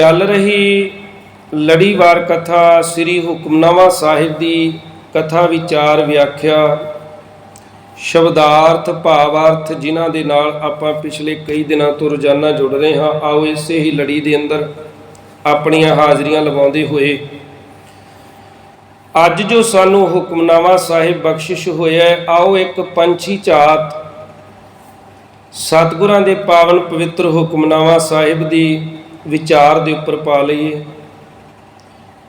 ਚੱਲ ਰਹੀ ਲੜੀਵਾਰ ਕਥਾ ਸ੍ਰੀ ਹੁਕਮਨਾਮਾ ਸਾਹਿਬ ਦੀ ਕਥਾ ਵਿਚਾਰ ਵਿਆਖਿਆ, ਸ਼ਬਦਾਰਥ, ਭਾਵਾਰਥ ਜਿਨ੍ਹਾਂ ਦੇ ਨਾਲ ਆਪਾਂ ਪਿਛਲੇ ਕਈ ਦਿਨਾਂ ਤੋਂ ਰੋਜ਼ਾਨਾ ਜੁੜ ਰਹੇ ਹਾਂ, ਆਓ ਇਸੇ ਹੀ ਲੜੀ ਦੇ ਅੰਦਰ ਆਪਣੀਆਂ ਹਾਜ਼ਰੀਆਂ ਲਵਾਉਂਦੇ ਹੋਏ। ਅੱਜ ਜੋ ਸਾਨੂੰ ਹੁਕਮਨਾਮਾ ਸਾਹਿਬ ਬਖਸ਼ਿਸ਼ ਹੋਇਆ ਆਓ ਇੱਕ ਪੰਛੀ ਝਾਤ ਸਤਿਗੁਰਾਂ ਦੇ ਪਾਵਨ ਪਵਿੱਤਰ ਹੁਕਮਨਾਮਾ ਸਾਹਿਬ ਦੀ ਵਿਚਾਰ ਦੇ ਉੱਪਰ ਪਾ ਲਈਏ।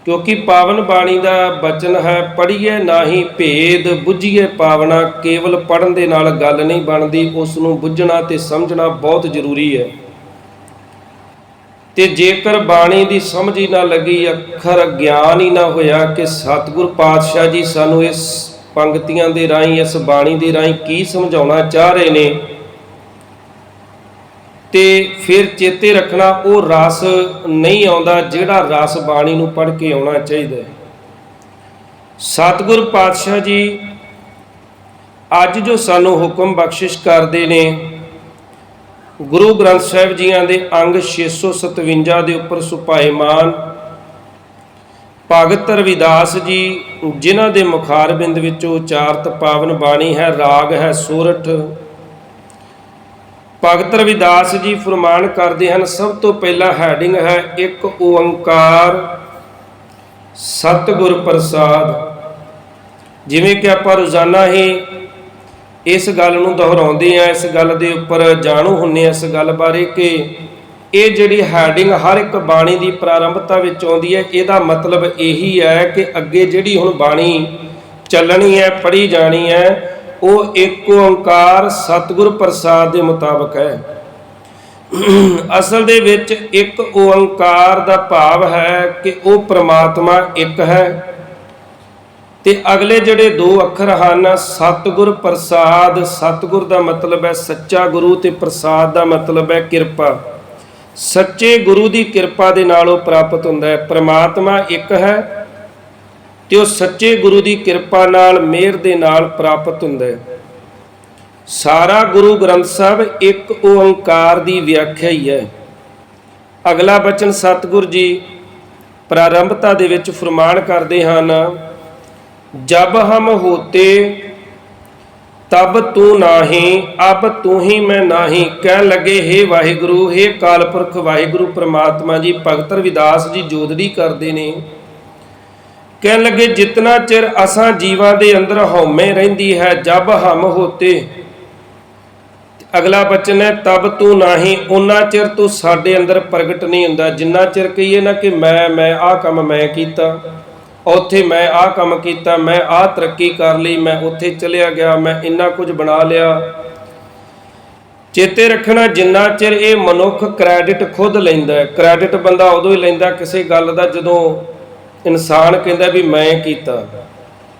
ਕਿਉਂਕਿ ਪਾਵਨ ਬਾਣੀ ਦਾ ਬਚਨ ਹੈ, ਪੜ੍ਹੀਏ ਨਾਹੀ ਭੇਦ, ਬੁੱਝੀਏ ਪਾਵਨਾ, ਕੇਵਲ ਪੜਨ ਦੇ ਨਾਲ ਗੱਲ ਨਹੀਂ ਬਣਦੀ ਉਸ ਨੂੰ ਬੁੱਝਣਾ ਤੇ ਸਮਝਣਾ ਬਹੁਤ ਜ਼ਰੂਰੀ ਹੈ। ਤੇ ਜੇਕਰ ਬਾਣੀ ਦੀ ਸਮਝ ਹੀ ਨਾ ਲੱਗੀ, ਅੱਖਰ ਗਿਆਨ ਹੀ ਨਾ ਹੋਇਆ ਕਿ ਸਤਿਗੁਰ ਪਾਤਸ਼ਾਹ ਜੀ ਸਾਨੂੰ ਇਸ ਪੰਕਤੀਆਂ ਦੇ ਰਾਹੀਂ, ਇਸ ਬਾਣੀ ਦੇ ਰਾਹੀਂ ਕੀ ਸਮਝਾਉਣਾ ਚਾਹ ਰਹੇ ਨੇ ਤੇ ਫਿਰ ਚੇਤੇ ਰੱਖਣਾ ਉਹ ਰਸ ਨਹੀਂ ਆਉਂਦਾ ਜਿਹੜਾ ਰਸ ਬਾਣੀ ਨੂੰ ਪੜ੍ਹ ਕੇ ਆਉਣਾ ਚਾਹੀਦਾ ਹੈ। ਸਤਿਗੁਰ ਪਾਤਸ਼ਾਹ ਜੀ, ਅੱਜ ਜੋ ਸਾਨੂੰ ਹੁਕਮ ਬਖਸ਼ਿਸ਼ ਕਰਦੇ ਨੇ, ਗੁਰੂ ਗ੍ਰੰਥ ਸਾਹਿਬ ਜੀਆਂ ਦੇ ਅੰਗ 657 ਦੇ ਉੱਪਰ ਸੁਭਾਏਮਾਨ ਭਗਤ ਰਵਿਦਾਸ ਜੀ, ਜਿਨ੍ਹਾਂ ਦੇ ਮੁਖਾਰਬਿੰਦ ਵਿੱਚੋਂ ਉਚਾਰਤ ਪਾਵਨ ਬਾਣੀ ਹੈ, ਰਾਗ ਹੈ, ਸੂਰਠ ਭਗਤ ਰਵਿਦਾਸ ਜੀ ਫਰਮਾਨ ਕਰਦੇ ਹਨ, ਸਭ ਤੋਂ ਪਹਿਲਾ ਹੈਡਿੰਗ ਹੈ ਇੱਕ ਓੰਕਾਰ ਸਤਿਗੁਰ ਪ੍ਰਸਾਦ। ਜਿਵੇਂ ਕਿ ਆਪਾਂ ਰੋਜ਼ਾਨਾ ਹੀ ਇਸ ਗੱਲ ਨੂੰ ਦੁਹਰਾਉਂਦੇ ਆ ਇਸ ਗੱਲ ਦੇ ਉੱਪਰ ਜਾਣੂ ਹੁੰਨੇ ਆ ਇਸ ਗੱਲ ਬਾਰੇ ਕਿ ਇਹ ਜਿਹੜੀ ਹੈਡਿੰਗ ਹਰ ਇੱਕ ਬਾਣੀ ਦੀ ਪ੍ਰਾਰੰਭਤਾ ਵਿੱਚ ਆਉਂਦੀ ਹੈ, ਇਹਦਾ ਮਤਲਬ ਇਹੀ ਹੈ ਕਿ ਅੱਗੇ ਜਿਹੜੀ ਹੁਣ ਬਾਣੀ ਚੱਲਣੀ ਹੈ, ਪੜ੍ਹੀ ਜਾਣੀ ਹੈ ਉਹ ਇੱਕ ਓੰਕਾਰ ਸਤਿਗੁਰ ਪ੍ਰਸਾਦ ਦੇ ਮੁਤਾਬਕ ਹੈ। ਅਸਲ ਦੇ ਵਿੱਚ ਇੱਕ ਓੰਕਾਰ ਦਾ ਭਾਵ ਹੈ ਕਿ ਉਹ ਪ੍ਰਮਾਤਮਾ ਇੱਕ ਹੈ। ਤੇ ਅਗਲੇ ਜਿਹੜੇ ਦੋ ਅੱਖਰ ਹਨ, ਸਤਿਗੁਰ ਪ੍ਰਸਾਦ, ਸਤਿਗੁਰ ਦਾ ਮਤਲਬ ਹੈ ਸੱਚਾ ਗੁਰੂ ਤੇ ਪ੍ਰਸਾਦ ਦਾ ਮਤਲਬ ਹੈ ਕਿਰਪਾ। ਸੱਚੇ ਗੁਰੂ ਦੀ ਕਿਰਪਾ ਦੇ ਨਾਲ ਉਹ ਪ੍ਰਾਪਤ ਹੁੰਦਾ ਹੈ। ਪ੍ਰਮਾਤਮਾ ਇੱਕ ਹੈ ਤੇ ਉਹ ਸੱਚੇ ਗੁਰੂ ਦੀ ਕਿਰਪਾ ਨਾਲ ਮਿਹਰ ਦੇ ਨਾਲ ਪ੍ਰਾਪਤ ਹੁੰਦਾ ਹੈ। ਸਾਰਾ ਗੁਰੂ ਗ੍ਰੰਥ ਸਾਹਿਬ ਇੱਕ ਓੰਕਾਰ ਦੀ ਵਿਆਖਿਆ ਹੀ ਹੈ। ਅਗਲਾ ਬਚਨ ਸਤਿਗੁਰ ਜੀ ਪ੍ਰਾਰੰਭਤਾ ਦੇ ਵਿੱਚ ਫਰਮਾਨ ਕਰਦੇ ਹਨ, ਜਬ ਹਮ ਹੋਤੇ, ਤਬ ਤੂੰ ਨਾਹੀ, ਅਬ ਤੂੰ ਹੀ ਮੈਂ ਨਾਹੀ। ਕਹਿ ਲਗੇ हे ਵਾਹਿਗੁਰੂ हे ਕਾਲਪੁਰਖ ਵਾਹਿਗੁਰੂ ਪ੍ਰਮਾਤਮਾ ਜੀ, ਭਗਤ ਰਵਿਦਾਸ ਜੀ ਜੋਦੜੀ ਕਰਦੇ ਨੇ। ਕਹਿਣ ਲੱਗੇ, ਜਿਤਨਾ ਚਿਰ ਅਸਾਂ ਜੀਵਾਂ ਦੇ ਅੰਦਰ ਹਉਮੈ ਰਹਿੰਦੀ ਹੈ, ਜਬ ਹਮ ਹੋਤੇ। ਅਗਲਾ ਬਚਨ ਹੈ, ਤਬ ਤੂੰ ਨਾਹੀ ਉਹਨਾਂ ਚਿਰ ਤੂੰ ਸਾਡੇ ਅੰਦਰ ਪ੍ਰਗਟ ਨਹੀਂ ਹੁੰਦਾ। ਜਿੰਨਾ ਚਿਰ ਕਹੀਏ ਨਾ ਕਿ ਮੈਂ ਮੈਂ ਆਹ ਕੰਮ ਮੈਂ ਕੀਤਾ, ਉੱਥੇ ਮੈਂ ਆਹ ਕੰਮ ਕੀਤਾ, ਮੈਂ ਆਹ ਤਰੱਕੀ ਕਰ ਲਈ, ਮੈਂ ਉੱਥੇ ਚਲਿਆ ਗਿਆ, ਮੈਂ ਇੰਨਾ ਕੁਝ ਬਣਾ ਲਿਆ। ਚੇਤੇ ਰੱਖਣਾ, ਜਿੰਨਾ ਚਿਰ ਇਹ ਮਨੁੱਖ ਕ੍ਰੈਡਿਟ ਖੁਦ ਲੈਂਦਾ ਹੈ ਕ੍ਰੈਡਿਟ ਬੰਦਾ ਉਦੋਂ ਹੀ ਲੈਂਦਾ ਕਿਸੇ ਗੱਲ ਦਾ ਜਦੋਂ ਇਨਸਾਨ ਕਹਿੰਦਾ ਵੀ ਮੈਂ ਕੀਤਾ।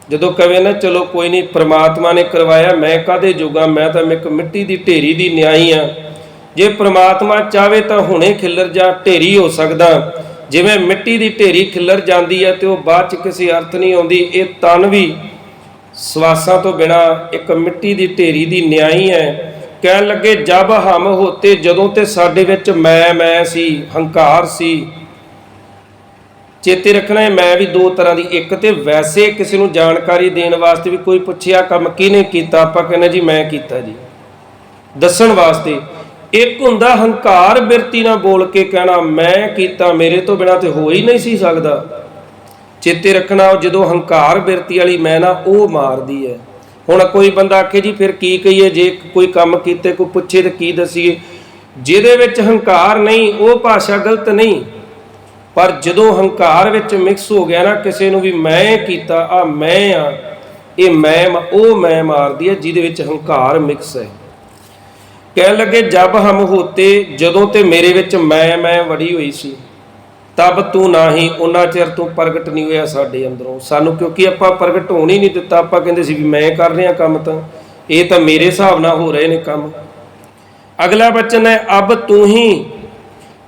ਜਦੋਂ ਕਵੇ ਨਾ, ਚਲੋ ਕੋਈ ਨਹੀਂ, ਪ੍ਰਮਾਤਮਾ ਨੇ ਕਰਵਾਇਆ, ਮੈਂ ਕਾਦੇ ਜੋਗਾ? ਮੈਂ ਤਾਂ ਇੱਕ ਮਿੱਟੀ ਦੀ ਢੇਰੀ ਦੀ ਨਿਆਈ ਆ। ਜੇ ਪ੍ਰਮਾਤਮਾ ਚਾਵੇ ਤਾਂ ਹੁਣੇ ਖਿੱਲਰ ਜਾਂ ਢੇਰੀ ਹੋ ਸਕਦਾ। ਜਿਵੇਂ ਮਿੱਟੀ ਦੀ ਢੇਰੀ ਖਿੱਲਰ ਜਾਂਦੀ ਹੈ ਤੇ ਉਹ ਬਾਅਦ ਚ ਕਿਸੇ ਅਰਥ ਨਹੀਂ ਆਉਂਦੀ, ਇਹ ਤਨ ਵੀ ਸਵਾਸਾਂ ਤੋਂ ਬਿਨਾ ਇੱਕ ਮਿੱਟੀ ਦੀ ਢੇਰੀ ਦੀ ਨਿਆਈ ਹੈ ਕਹਿਣ ਲੱਗੇ, ਜਬ ਹਮ ਹੋਤੇ ਜਦੋਂ ਤੇ ਸਾਡੇ ਵਿੱਚ ਮੈਂ ਮੈਂ ਸੀ, ਹੰਕਾਰ ਸੀ ਚੇਤੇ ਰੱਖਣਾ ਹੈ, ਮੈਂ ਵੀ ਦੋ ਤਰ੍ਹਾਂ ਦੀ ਇੱਕ ਤੇ ਵੈਸੇ ਕਿਸੇ ਨੂੰ ਜਾਣਕਾਰੀ ਦੇਣ ਵਾਸਤੇ ਵੀ ਕੋਈ ਪੁੱਛਿਆ ਕੰਮ ਕਿਹਨੇ ਕੀਤਾ, ਆਪਾਂ ਕਹਿੰਦੇ ਜੀ ਮੈਂ ਕੀਤਾ ਜੀ। ਦੱਸਣ ਵਾਸਤੇ, ਇੱਕ ਹੁੰਦਾ ਹੰਕਾਰ ਬਿਰਤੀ ਨਾਲ ਬੋਲ ਕੇ ਕਹਿਣਾ, ਮੈਂ ਕੀਤਾ, ਮੇਰੇ ਤੋਂ ਬਿਨਾ ਤੇ ਹੋ ਹੀ ਨਹੀਂ ਸੀ ਸਕਦਾ। ਚੇਤੇ ਰੱਖਣਾ ਜਦੋਂ ਹੰਕਾਰ ਬਿਰਤੀ ਵਾਲੀ ਮੈਂ ਨਾ, ਉਹ ਮਾਰਦੀ ਹੈ। ਹੁਣ ਕੋਈ ਬੰਦਾ ਆਖੇ ਜੀ, ਫਿਰ ਕੀ ਕਹੀਏ, ਜੇ ਕੋਈ ਕੰਮ ਕੀਤੇ, ਕੋਈ ਪੁੱਛੇ ਤੇ ਕੀ ਦਸੀਏ? ਜਿਹਦੇ ਵਿੱਚ ਹੰਕਾਰ ਨਹੀਂ, ਉਹ ਭਾਸ਼ਾ ਗਲਤ ਨਹੀਂ। ਪਰ ਜਦੋਂ ਹੰਕਾਰ ਵਿੱਚ ਮਿਕਸ ਹੋ ਗਿਆ ਨਾ, ਕਿਸੇ ਨੂੰ ਵੀ ਮੈਂ ਕੀਤਾ ਆ ਮੈਂ ਆ, ਇਹ ਮੈਂ ਉਹ ਮੈਂ ਮਾਰਦੀ ਹੈ ਜਿਹਦੇ ਵਿੱਚ ਹੰਕਾਰ ਮਿਕਸ ਹੈ। ਕਹਿਣ ਲੱਗੇ, ਜਬ ਹਮ ਹੋਤੇ, ਜਦੋਂ ਤੇ ਮੇਰੇ ਵਿੱਚ ਮੈਂ ਮੈਂ ਵੜੀ ਹੋਈ ਸੀ, ਤਬ ਤੂੰ ਨਾਹੀ, ਉਹਨਾਂ ਚਿਰ ਤੂੰ ਪ੍ਰਗਟ ਨਹੀਂ ਹੋਇਆ ਸਾਡੇ ਅੰਦਰੋਂ। ਸਾਨੂੰ ਕਿਉਂਕਿ ਆਪਾਂ ਪ੍ਰਗਟ ਹੋਣ ਹੀ ਨਹੀਂ ਦਿੱਤਾ, ਆਪਾਂ ਕਹਿੰਦੇ ਸੀ ਵੀ ਮੈਂ ਕਰ ਰਿਹਾ ਕੰਮ ਤਾਂ, ਇਹ ਤਾਂ ਮੇਰੇ ਹਿਸਾਬ ਨਾਲ ਹੋ ਰਹੇ ਨੇ ਕੰਮ। ਅਗਲਾ ਬਚਨ ਹੈ, ਅਬ ਤੂੰ ਹੀ,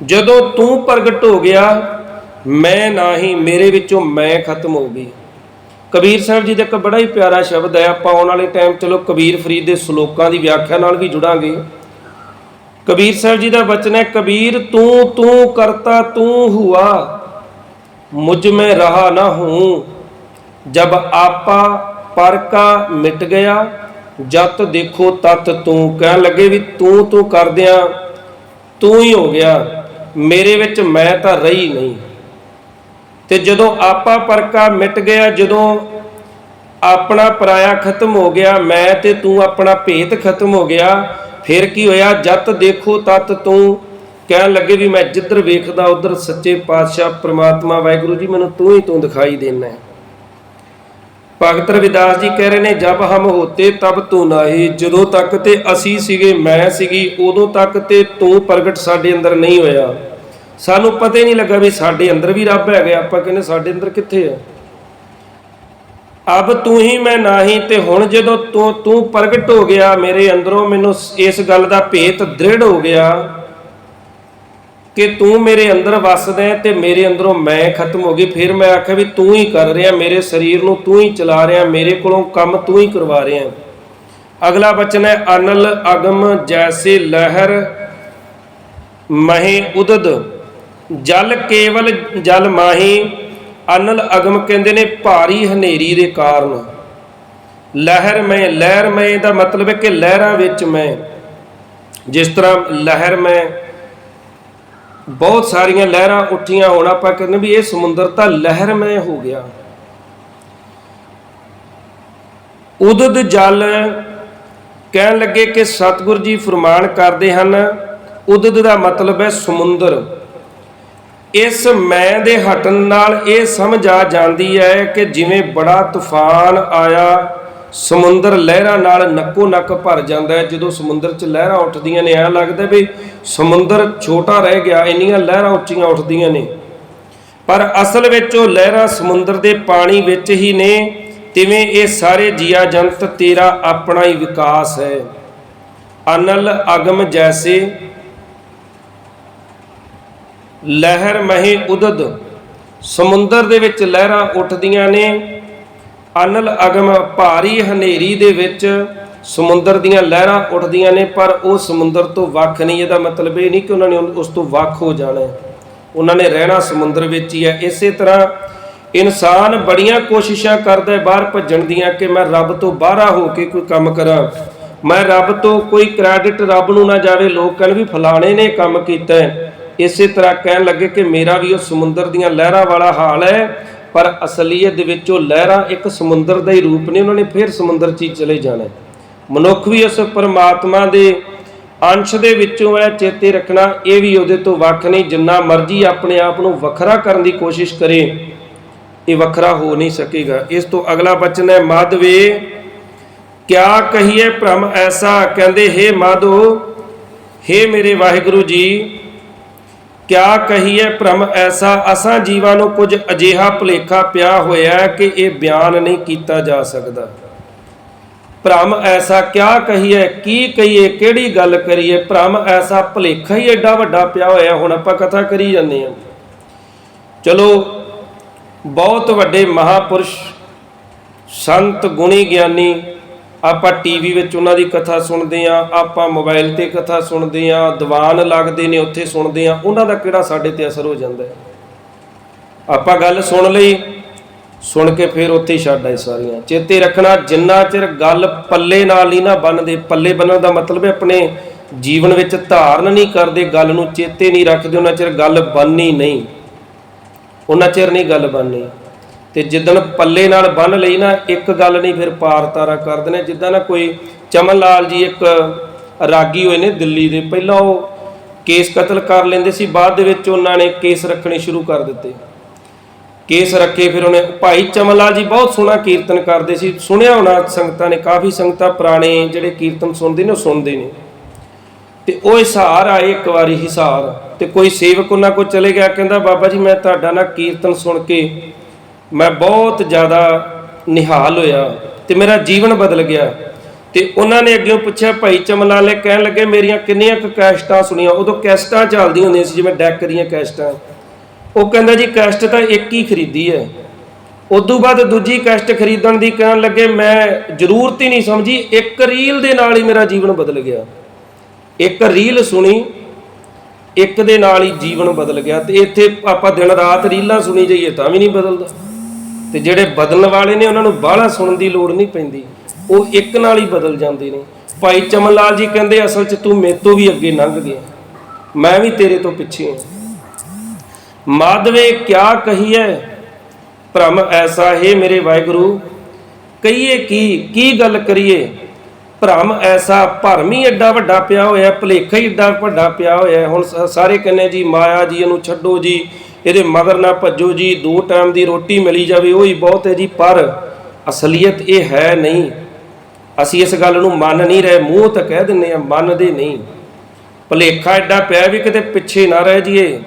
ਜਦੋਂ ਤੂੰ ਪ੍ਰਗਟ ਹੋ ਗਿਆ ਮੈਂ ਨਾ ਹੀ ਮੇਰੇ ਵਿੱਚੋਂ ਮੈਂ ਖਤਮ ਹੋ ਗਈ। ਕਬੀਰ ਸਾਹਿਬ ਜੀ ਦਾ ਇੱਕ ਬੜਾ ਹੀ ਪਿਆਰਾ ਸ਼ਬਦ ਹੈ, ਆਪਾਂ ਆਉਣ ਵਾਲੇ ਟਾਈਮ ਚਲੋ ਕਬੀਰ ਫਰੀਦ ਦੇ ਸ਼ਲੋਕਾਂ ਦੀ ਵਿਆਖਿਆ ਨਾਲ ਵੀ ਜੁੜਾਂਗੇ। ਕਬੀਰ ਸਾਹਿਬ ਜੀ ਦਾ ਬਚਨ ਹੈ, ਕਬੀਰ ਤੂੰ ਤੂੰ ਕਰਤਾ, ਤੂੰ ਹੁਆ, ਮੁਝ ਮੈਂ ਰਹਾ ਨਾ ਹੂੰ। ਜਬ ਆਪਾ ਪਰ ਕਾ ਮਿਟ ਗਿਆ, ਜਤ ਦੇਖੋ ਤਤ ਤੂੰ। ਕਹਿਣ ਲੱਗੇ ਵੀ ਤੂੰ ਤੂੰ ਕਰਦਿਆਂ ਤੂੰ ਹੀ ਹੋ ਗਿਆ, ਮੇਰੇ ਵਿੱਚ ਮੈਂ ਤਾਂ ਰਹੀ ਨਹੀਂ। ਤੇ ਜਦੋਂ ਆਪਾ ਪਰਕਾ ਮਿਟ ਗਿਆ, ਜਦੋਂ ਆਪਣਾ ਪਰਾਇਆ ਖਤਮ ਹੋ ਗਿਆ, ਮੈਂ ਤੇ ਤੂੰ ਆਪਣਾ ਭੇਤ ਖਤਮ ਹੋ ਗਿਆ, ਫਿਰ ਕੀ ਹੋਇਆ? ਜਤ ਦੇਖੋ, ਤਤ ਤੂੰ ਕਹਿਣ ਲੱਗੇ ਵੀ ਮੈਂ ਜਿੱਧਰ ਵੇਖਦਾ, ਉਧਰ ਸੱਚੇ ਪਾਤਸ਼ਾਹ ਪ੍ਰਮਾਤਮਾ ਵਾਹਿਗੁਰੂ ਜੀ ਮੈਨੂੰ ਤੂੰ ਹੀ ਤੂੰ ਦਿਖਾਈ ਦੇਣਾ ਹੈ। ਭਗਤ ਰਵਿਦਾਸ ਜੀ ਕਹਿ ਰਹੇ ਨੇ, ਜਬ ਹਮ ਹੋਤੇ ਤਬ ਤੂੰ ਨਾਹੀ, ਜਦੋਂ ਤੱਕ ਤੇ ਅਸੀਂ ਸੀਗੇ, ਮੈਂ ਸੀਗੀ, ਉਦੋਂ ਤੱਕ ਤੇ ਤੂੰ ਪ੍ਰਗਟ ਸਾਡੇ ਅੰਦਰ ਨਹੀਂ ਹੋਇਆ। ਸਾਨੂੰ ਪਤਾ ਹੀ ਨਹੀਂ ਲੱਗਾ ਵੀ ਸਾਡੇ ਅੰਦਰ ਵੀ ਰੱਬ ਹੈਗਾ ਆਪਾਂ ਕਹਿੰਦੇ ਸਾਡੇ ਅੰਦਰ ਕਿੱਥੇ ਹੈ ਅਬ ਤੂੰ ਹੀ ਮੈਂ ਨਹੀਂ ਤੇ ਹੁਣ ਜਦੋਂ ਤੂੰ ਤੂੰ ਪ੍ਰਗਟ ਹੋ ਗਿਆ ਮੇਰੇ ਅੰਦਰੋਂ, ਮੈਨੂੰ ਇਸ ਗੱਲ ਦਾ ਭੇਤ ਦ੍ਰਿੜ ਹੋ ਗਿਆ ਕਿ ਤੂੰ ਮੇਰੇ ਅੰਦਰ ਵਸਦਾ ਹੈ ਤੇ ਮੇਰੇ ਅੰਦਰੋਂ ਮੈਂ ਖਤਮ ਹੋ ਗਈ। ਫਿਰ ਮੈਂ ਆਖਿਆ ਵੀ ਤੂੰ ਹੀ ਕਰ ਰਿਹਾ, ਮੇਰੇ ਸਰੀਰ ਨੂੰ ਤੂੰ ਹੀ ਚਲਾ ਰਿਹਾ, ਮੇਰੇ ਕੋਲੋਂ ਕੰਮ ਤੂੰ ਹੀ ਕਰਵਾ ਰਿਹਾ। ਅਗਲਾ ਬਚਨ ਹੈ, ਅਨਲ ਅਗਮ ਜੈਸੇ ਲਹਿਰ ਮਹੇ ਉਦਦ। ਜਲ ਕੇਵਲ ਜਲ ਮਾਹੀ, ਅਨਲ ਅਗਮ ਕਹਿੰਦੇ ਨੇ ਭਾਰੀ ਹਨੇਰੀ ਦੇ ਕਾਰਨ। ਲਹਿਰ ਮੈਂ ਲਹਿਰ ਮੈਂ ਦਾ ਮਤਲਬ ਹੈ ਕਿ ਲਹਿਰਾਂ ਵਿੱਚ ਮੈਂ। ਜਿਸ ਤਰ੍ਹਾਂ ਲਹਿਰ ਮੈਂ, ਬਹੁਤ ਸਾਰੀਆਂ ਲਹਿਰਾਂ ਉੱਠੀਆਂ ਹੋਣ ਆਪਾਂ ਕਹਿੰਦੇ ਵੀ ਇਹ ਸਮੁੰਦਰ ਤਾਂ ਲਹਿਰਮੈ ਹੋ ਗਿਆ। ਉਦਦ ਜਲ ਕਹਿਣ ਲੱਗੇ ਕਿ ਸਤਿਗੁਰ ਜੀ ਫਰਮਾਨ ਕਰਦੇ ਹਨ, ਉਦਦ ਦਾ ਮਤਲਬ ਹੈ ਸਮੁੰਦਰ। ਇਸ ਮੈਂ ਦੇ ਹਟਣ ਨਾਲ ਇਹ ਸਮਝ ਆ ਜਾਂਦੀ ਹੈ ਕਿ ਜਿਵੇਂ ਬੜਾ ਤੂਫਾਨ ਆਇਆ, ਸਮੁੰਦਰ ਲਹਿਰਾਂ ਨਾਲ ਨੱਕੋ ਨੱਕ ਭਰ ਜਾਂਦਾ ਹੈ। ਜਦੋਂ ਸਮੁੰਦਰ 'ਚ ਲਹਿਰਾਂ ਉੱਠਦੀਆਂ ਨੇ, ਐਂ ਲੱਗਦਾ ਵੀ ਸਮੁੰਦਰ ਛੋਟਾ ਰਹਿ ਗਿਆ, ਇੰਨੀਆਂ ਲਹਿਰਾਂ ਉੱਚੀਆਂ ਉੱਠਦੀਆਂ ਨੇ। ਪਰ ਅਸਲ ਵਿੱਚ ਉਹ ਲਹਿਰਾਂ ਸਮੁੰਦਰ ਦੇ ਪਾਣੀ ਵਿੱਚ ਹੀ ਨੇ। ਤਿਵੇਂ ਇਹ ਸਾਰੇ ਜੀਆ ਜੰਤ ਤੇਰਾ ਆਪਣਾ ਹੀ ਵਿਕਾਸ ਹੈ। ਅਨਲ ਅਗਮ ਜੈਸੇ ਲਹਿਰ ਮਹੇ ਉਦਦ। ਸਮੁੰਦਰ ਦੇ ਵਿੱਚ ਲਹਿਰਾਂ ਉੱਠਦੀਆਂ ਨੇ। ਅਨਲ ਅਗਮ ਭਾਰੀ ਹਨੇਰੀ ਦੇ ਵਿੱਚ ਸਮੁੰਦਰ ਦੀਆਂ ਲਹਿਰਾਂ ਉੱਠਦੀਆਂ ਨੇ, ਪਰ ਉਹ ਸਮੁੰਦਰ ਤੋਂ ਵੱਖ ਨਹੀਂ। ਇਹਦਾ ਮਤਲਬ ਇਹ ਨਹੀਂ ਕਿ ਉਹਨਾਂ ਨੇ ਉਸ ਤੋਂ ਵੱਖ ਹੋ ਜਾਣਾ। ਉਹਨਾਂ ਨੇ ਰਹਿਣਾ ਸਮੁੰਦਰ ਵਿੱਚ ਹੀ ਹੈ। ਇਸੇ ਤਰ੍ਹਾਂ ਇਨਸਾਨ ਬੜੀਆਂ ਕੋਸ਼ਿਸ਼ਾਂ ਕਰਦਾ ਬਾਹਰ ਭੱਜਣ ਦੀਆਂ ਕਿ ਮੈਂ ਰੱਬ ਤੋਂ ਬਾਹਰਾ ਹੋ ਕੇ ਕੋਈ ਕੰਮ ਕਰਾਂ। ਮੈਂ ਰੱਬ ਤੋਂ ਕੋਈ ਕ੍ਰੈਡਿਟ ਰੱਬ ਨੂੰ ਨਾ ਜਾਵੇ, ਲੋਕ ਕਹਿਣ ਵੀ ਫਲਾਣੇ ਨੇ ਕੰਮ ਕੀਤਾ ਹੈ। ਇਸੇ ਤਰ੍ਹਾਂ ਕਹਿਣ ਲੱਗੇ ਕਿ ਮੇਰਾ ਵੀ ਉਹ ਸਮੁੰਦਰ ਦੀਆਂ ਲਹਿਰਾਂ ਵਾਲਾ ਹਾਲ ਹੈ, ਪਰ ਅਸਲੀਅਤ ਦੇ ਵਿੱਚ ਉਹ ਲਹਿਰਾਂ ਇੱਕ ਸਮੁੰਦਰ ਦਾ ਹੀ ਰੂਪ ਨੇ, ਉਹਨਾਂ ਨੇ ਫਿਰ ਸਮੁੰਦਰ 'ਚ ਹੀ ਚਲੇ ਜਾਣਾ ਮਨੁੱਖ ਵੀ ਉਸ ਪਰਮਾਤਮਾ ਦੇ ਅੰਸ਼ ਦੇ ਵਿੱਚੋਂ ਹੈ, ਚੇਤੇ ਰੱਖਣਾ, ਇਹ ਵੀ ਉਹਦੇ ਤੋਂ ਵੱਖ ਨਹੀਂ, ਜਿੰਨਾ ਮਰਜ਼ੀ ਆਪਣੇ ਆਪ ਨੂੰ ਵੱਖਰਾ ਕਰਨ ਦੀ ਕੋਸ਼ਿਸ਼ ਕਰੇ, ਇਹ ਵੱਖਰਾ ਹੋ ਨਹੀਂ ਸਕੇਗਾ। ਇਸ ਤੋਂ ਅਗਲਾ ਬਚਨ ਹੈ, ਮਾਧਵੇ, ਕਿਆ ਕਹੀਏ ਭ੍ਰਮ ਐਸਾ? ਕਹਿੰਦੇ हे ਮਾਧੋ हे ਮੇਰੇ ਵਾਹਿਗੁਰੂ ਜੀ ਕਿਆ ਕਹੀਏ ਭ੍ਰਮ ਐਸਾ? ਅਸਾਂ ਜੀਵਾਂ ਨੂੰ ਕੁਝ ਅਜੀਹਾ ਭੁਲੇਖਾ ਪਿਆ ਹੋਇਆ ਕਿ ਇਹ ਬਿਆਨ ਨਹੀਂ ਕੀਤਾ ਜਾ ਸਕਦਾ। ਭ੍ਰਮ ਐਸਾ ਕਿਆ ਕਹੀਏ ਕੀ ਕਹੀਏ? ਕਿਹੜੀ ਗੱਲ ਕਰੀਏ? ਭ੍ਰਮ ਐਸਾ ਭੁਲੇਖਾ ਹੀ ਐਡਾ ਵੱਡਾ ਪਿਆ ਹੋਇਆ। ਹੁਣ ਆਪਾਂ ਕਥਾ ਕਰੀ ਜਾਂਦੇ ਹਾਂ। ਚਲੋ, ਬਹੁਤ ਵੱਡੇ ਮਹਾਪੁਰਸ਼ ਸੰਤ ਗੁਣੀ ਗਿਆਨੀ ਆਪਾਂ ਟੀਵੀ ਵਿੱਚ ਉਹਨਾਂ ਦੀ ਕਥਾ ਸੁਣਦੇ ਆ ਆਪਾਂ ਮੋਬਾਈਲ ਤੇ ਕਥਾ ਸੁਣਦੇ ਆ ਦੀਵਾਨ ਲੱਗਦੇ ਨੇ, ਉੱਥੇ ਸੁਣਦੇ ਆ ਉਹਨਾਂ ਦਾ ਕਿਹੜਾ ਸਾਡੇ ਤੇ ਅਸਰ ਹੋ ਜਾਂਦਾ ਹੈ? ਆਪਾਂ ਗੱਲ ਸੁਣ ਲਈ, ਸੁਣ ਕੇ ਫਿਰ ਉੱਥੇ ਹੀ ਛੱਡ ਆਏ ਸਾਰੀਆਂ। ਚੇਤੇ ਰੱਖਣਾ, ਜਿੰਨਾ ਚਿਰ ਗੱਲ ਪੱਲੇ ਨਾਲ ਹੀ ਨਾ ਬੰਨਦੇ ਪੱਲੇ ਬੰਨਣ ਦਾ ਮਤਲਬ ਹੈ ਆਪਣੇ ਜੀਵਨ ਵਿੱਚ ਧਾਰਨ ਨਹੀਂ ਕਰਦੇ, ਗੱਲ ਨੂੰ ਚੇਤੇ ਨਹੀਂ ਰੱਖਦੇ, ਉਹਨਾਂ ਚਿਰ ਗੱਲ ਬੰਨੀ ਨਹੀਂ। ਉਹਨਾਂ ਚਿਰ ਨਹੀਂ ਗੱਲ ਬਣਨੀ। ਤੇ ਜਿੱਦਣ ਪੱਲੇ ਨਾਲ ਬੰਨ ਲਈ ਨਾ, ਇੱਕ ਗੱਲ ਨਹੀਂ ਫਿਰ ਪਾਰ ਤਾਰਾ ਕਰ ਦੇਣਾ। ਜਿੱਦਾਂ ਨਾ ਕੋਈ ਚਮਨ ਲਾਲ ਜੀ ਇੱਕ ਰਾਗੀ ਹੋਏ ਨੇ ਦਿੱਲੀ ਦੇ, ਪਹਿਲਾਂ ਉਹ ਕੇਸ ਕਤਲ ਕਰ ਲੈਂਦੇ ਸੀ, ਬਾਅਦ ਦੇ ਵਿੱਚ ਉਹਨਾਂ ਨੇ ਕੇਸ ਰੱਖਣੇ ਸ਼ੁਰੂ ਕਰ ਦਿੱਤੇ। ਕੇਸ ਰੱਖੇ ਫਿਰ ਉਹਨੇ, ਭਾਈ ਚਮਨ ਲਾਲ ਜੀ ਬਹੁਤ ਸੋਹਣਾ ਕੀਰਤਨ ਕਰਦੇ ਸੀ। ਸੁਣਿਆ ਹੋਣਾ ਸੰਗਤਾਂ ਨੇ, ਕਾਫੀ ਸੰਗਤਾਂ ਪੁਰਾਣੇ ਜਿਹੜੇ ਕੀਰਤਨ ਸੁਣਦੇ ਨੇ, ਉਹ ਸੁਣਦੇ ਨੇ। ਤੇ ਉਹ ਹਿਸਾਰ ਆਏ ਇੱਕ ਵਾਰੀ ਹਿਸਾਰ ਤੇ ਕੋਈ ਸੇਵਕ ਉਹਨਾਂ ਕੋਲ ਚਲੇ ਗਿਆ, ਕਹਿੰਦਾ, ਬਾਬਾ ਜੀ, ਮੈਂ ਤੁਹਾਡਾ ਨਾ ਕੀਰਤਨ ਸੁਣ ਕੇ ਮੈਂ ਬਹੁਤ ਜ਼ਿਆਦਾ ਨਿਹਾਲ ਹੋਇਆ ਤੇ ਮੇਰਾ ਜੀਵਨ ਬਦਲ ਗਿਆ। ਤੇ ਉਹਨਾਂ ਨੇ ਅੱਗੇ ਪੁੱਛਿਆ, ਭਾਈ ਚਮਲਾਲੇ ਕਹਿਣ ਲੱਗੇ ਮੇਰੀਆਂ ਕਿੰਨੀਆਂ ਕੁ ਕੈਸਟਾਂ ਸੁਣੀਆਂ? ਉਦੋਂ ਕੈਸਟਾਂ ਚੱਲਦੀਆਂ ਹੁੰਦੀਆਂ ਸੀ, ਜਿਵੇਂ ਡੈਕ ਦੀਆਂ ਕੈਸਟਾਂ। ਉਹ ਕਹਿੰਦਾ, ਜੀ, ਕੈਸਟ ਤਾਂ ਇੱਕ ਹੀ ਖਰੀਦੀ ਹੈ। ਉਦੋਂ ਬਾਅਦ ਦੂਜੀ ਕੈਸਟ ਖਰੀਦਣ ਦੀ ਕਹਿਣ ਲੱਗੇ, ਮੈਂ ਜ਼ਰੂਰਤ ਹੀ ਨਹੀਂ ਸਮਝੀ, ਇੱਕ ਰੀਲ ਦੇ ਨਾਲ ਹੀ ਮੇਰਾ ਜੀਵਨ ਬਦਲ ਗਿਆ। ਇੱਕ ਰੀਲ ਸੁਣੀ, ਇੱਕ ਦੇ ਨਾਲ ਹੀ ਜੀਵਨ ਬਦਲ ਗਿਆ। ਤੇ ਇੱਥੇ ਆਪਾਂ ਦਿਨ ਰਾਤ ਰੀਲਾਂ ਸੁਣੀ ਜਾਈਏ ਤਾਂ ਵੀ ਨਹੀਂ ਬਦਲਦਾ। ਤੇ ਜਿਹੜੇ ਬਦਲਣ ਵਾਲੇ ਨੇ, ਉਹਨਾਂ ਨੂੰ ਬਾਹਲਾ ਸੁਣਨ ਦੀ ਲੋੜ ਨਹੀਂ ਪੈਂਦੀ। ਉਹ ਇੱਕ ਨਾਲ ਹੀ ਬਦਲ ਜਾਂਦੇ ਨੇ। ਭਾਈ ਚਮਨ ਲਾਲ ਜੀ ਕਹਿੰਦੇ, ਅਸਲ 'ਚ ਤੂੰ ਮੇਰੇ ਤੋਂ ਵੀ ਅੱਗੇ ਲੰਘ ਗਿਆ। ਮੈਂ ਵੀ ਤੇਰੇ ਤੋਂ ਪਿੱਛੇ ਹਾਂ। ਮਾਧਵੇ ਕਿਆ ਕਹੀਐ? ਭ੍ਰਮ ਐਸਾ ਹੈ ਮੇਰੇ ਵਾਹਿਗੁਰੂ। ਕਹੀਏ ਕੀ ਕੀ ਗੱਲ ਕਰੀਏ? ਭ੍ਰਮ ਐਸਾ, ਭਰਮ ਹੀ ਐਡਾ ਵੱਡਾ ਪਿਆ ਹੋਇਆ, ਭਲੇਖਾ ਹੀ ਐਡਾ ਵੱਡਾ ਪਿਆ ਹੋਇਆ। ਹੁਣ ਸਾਰੇ ਕਹਿੰਦੇ ਜੀ, ਮਾਇਆ ਜੀ ਇਹਨੂੰ ਛੱਡੋ ਜੀ। ਇਹਦੇ ਮਗਰ ਨਾ ਭੱਜੋ ਜੀ, ਦੋ ਟਾਈਮ ਦੀ ਰੋਟੀ ਮਿਲੀ ਜਾਵੇ ਉਹ ਹੀ ਬਹੁਤ ਹੈ ਜੀ, ਪਰ ਅਸਲੀਅਤ ਇਹ ਹੈ ਨਹੀਂ। ਅਸੀਂ ਇਸ ਗੱਲ ਨੂੰ ਮੰਨ ਨਹੀਂ ਰਹੇ, ਮੂੰਹ ਤਾਂ ਕਹਿ ਦਿੰਨੇ ਆ ਮੰਨਦੇ ਨਹੀਂ। ਭਲੇਖਾ ਐਡਾ ਪਿਆ ਵੀ ਕਿਤੇ ਪਿੱਛੇ ਨਾ ਰਹਿ ਜਾਈਏ।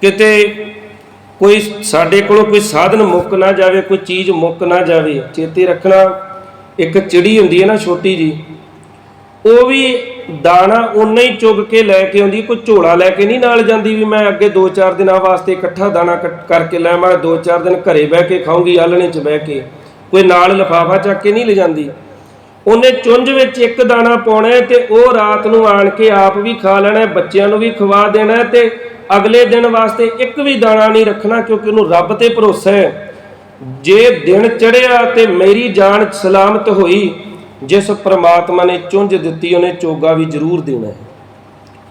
ਕਿਤੇ ਕੋਈ ਸਾਡੇ ਕੋਲੋਂ ਕੋਈ ਸਾਧਨ ਮੁੱਕ ਨਾ ਜਾਵੇ, ਕੋਈ ਚੀਜ਼ ਮੁੱਕ ਨਾ ਜਾਵੇ। ਚੇਤੇ ਰੱਖਣਾ ਇੱਕ ਚਿੜੀ ਹੁੰਦੀ ਹੈ ਨਾ ਛੋਟੀ ਜੀ ਉਹ ਵੀ ਦਾਣਾ ਉਨਾ ਹੀ ਚੁਗ ਕੇ ਲੈ ਕੇ ਆਉਂਦੀ, ਕੋਈ ਝੋਲਾ ਲੈ ਕੇ ਨਹੀਂ ਨਾਲ ਜਾਂਦੀ ਵੀ ਮੈਂ ਅੱਗੇ 2-4 ਦਿਨਾਂ ਵਾਸਤੇ ਇਕੱਠਾ ਦਾਣਾ ਕੱਟ- ਕਰਕੇ ਲੈ ਮੈਂ 2-4 ਦਿਨ ਘਰੇ ਬਹਿ ਕੇ ਖਾਊਂਗੀ ਆਲਣੇ 'ਚ ਬਹਿ ਕੇ। ਕੋਈ ਨਾਲ ਲਿਫਾਫਾ ਚੱਕ ਕੇ ਨਹੀਂ ਲਿਜਾਂਦੀ ਉਹਨੇ ਚੁੰਝ ਵਿੱਚ ਇੱਕ ਦਾਣਾ ਪਾਉਣਾ ਹੈ ਤੇ ਉਹ ਰਾਤ ਨੂੰ ਆਣ ਕੇ ਆਪ ਵੀ ਖਾ ਲੈਣਾ ਬੱਚਿਆਂ ਨੂੰ ਵੀ ਖਵਾ ਦੇਣਾ ਹੈ ਤੇ ਅਗਲੇ ਦਿਨ ਵਾਸਤੇ ਇੱਕ ਵੀ ਦਾਣਾ ਨਹੀਂ ਰੱਖਣਾ ਕਿਉਂਕਿ ਉਹਨੂੰ ਰੱਬ ਤੇ ਭਰੋਸਾ ਹੈ। ਜੇ ਦਿਨ ਚੜਿਆ ਤੇ ਮੇਰੀ ਜਾਨ ਸਲਾਮਤ ਹੋਈ ਜਿਸ ਪ੍ਰਮਾਤਮਾ ਨੇ ਚੁੰਝ ਦਿੱਤੀ, ਉਹਨੇ ਚੋਗਾ ਵੀ ਜ਼ਰੂਰ ਦੇਣਾ ਹੈ।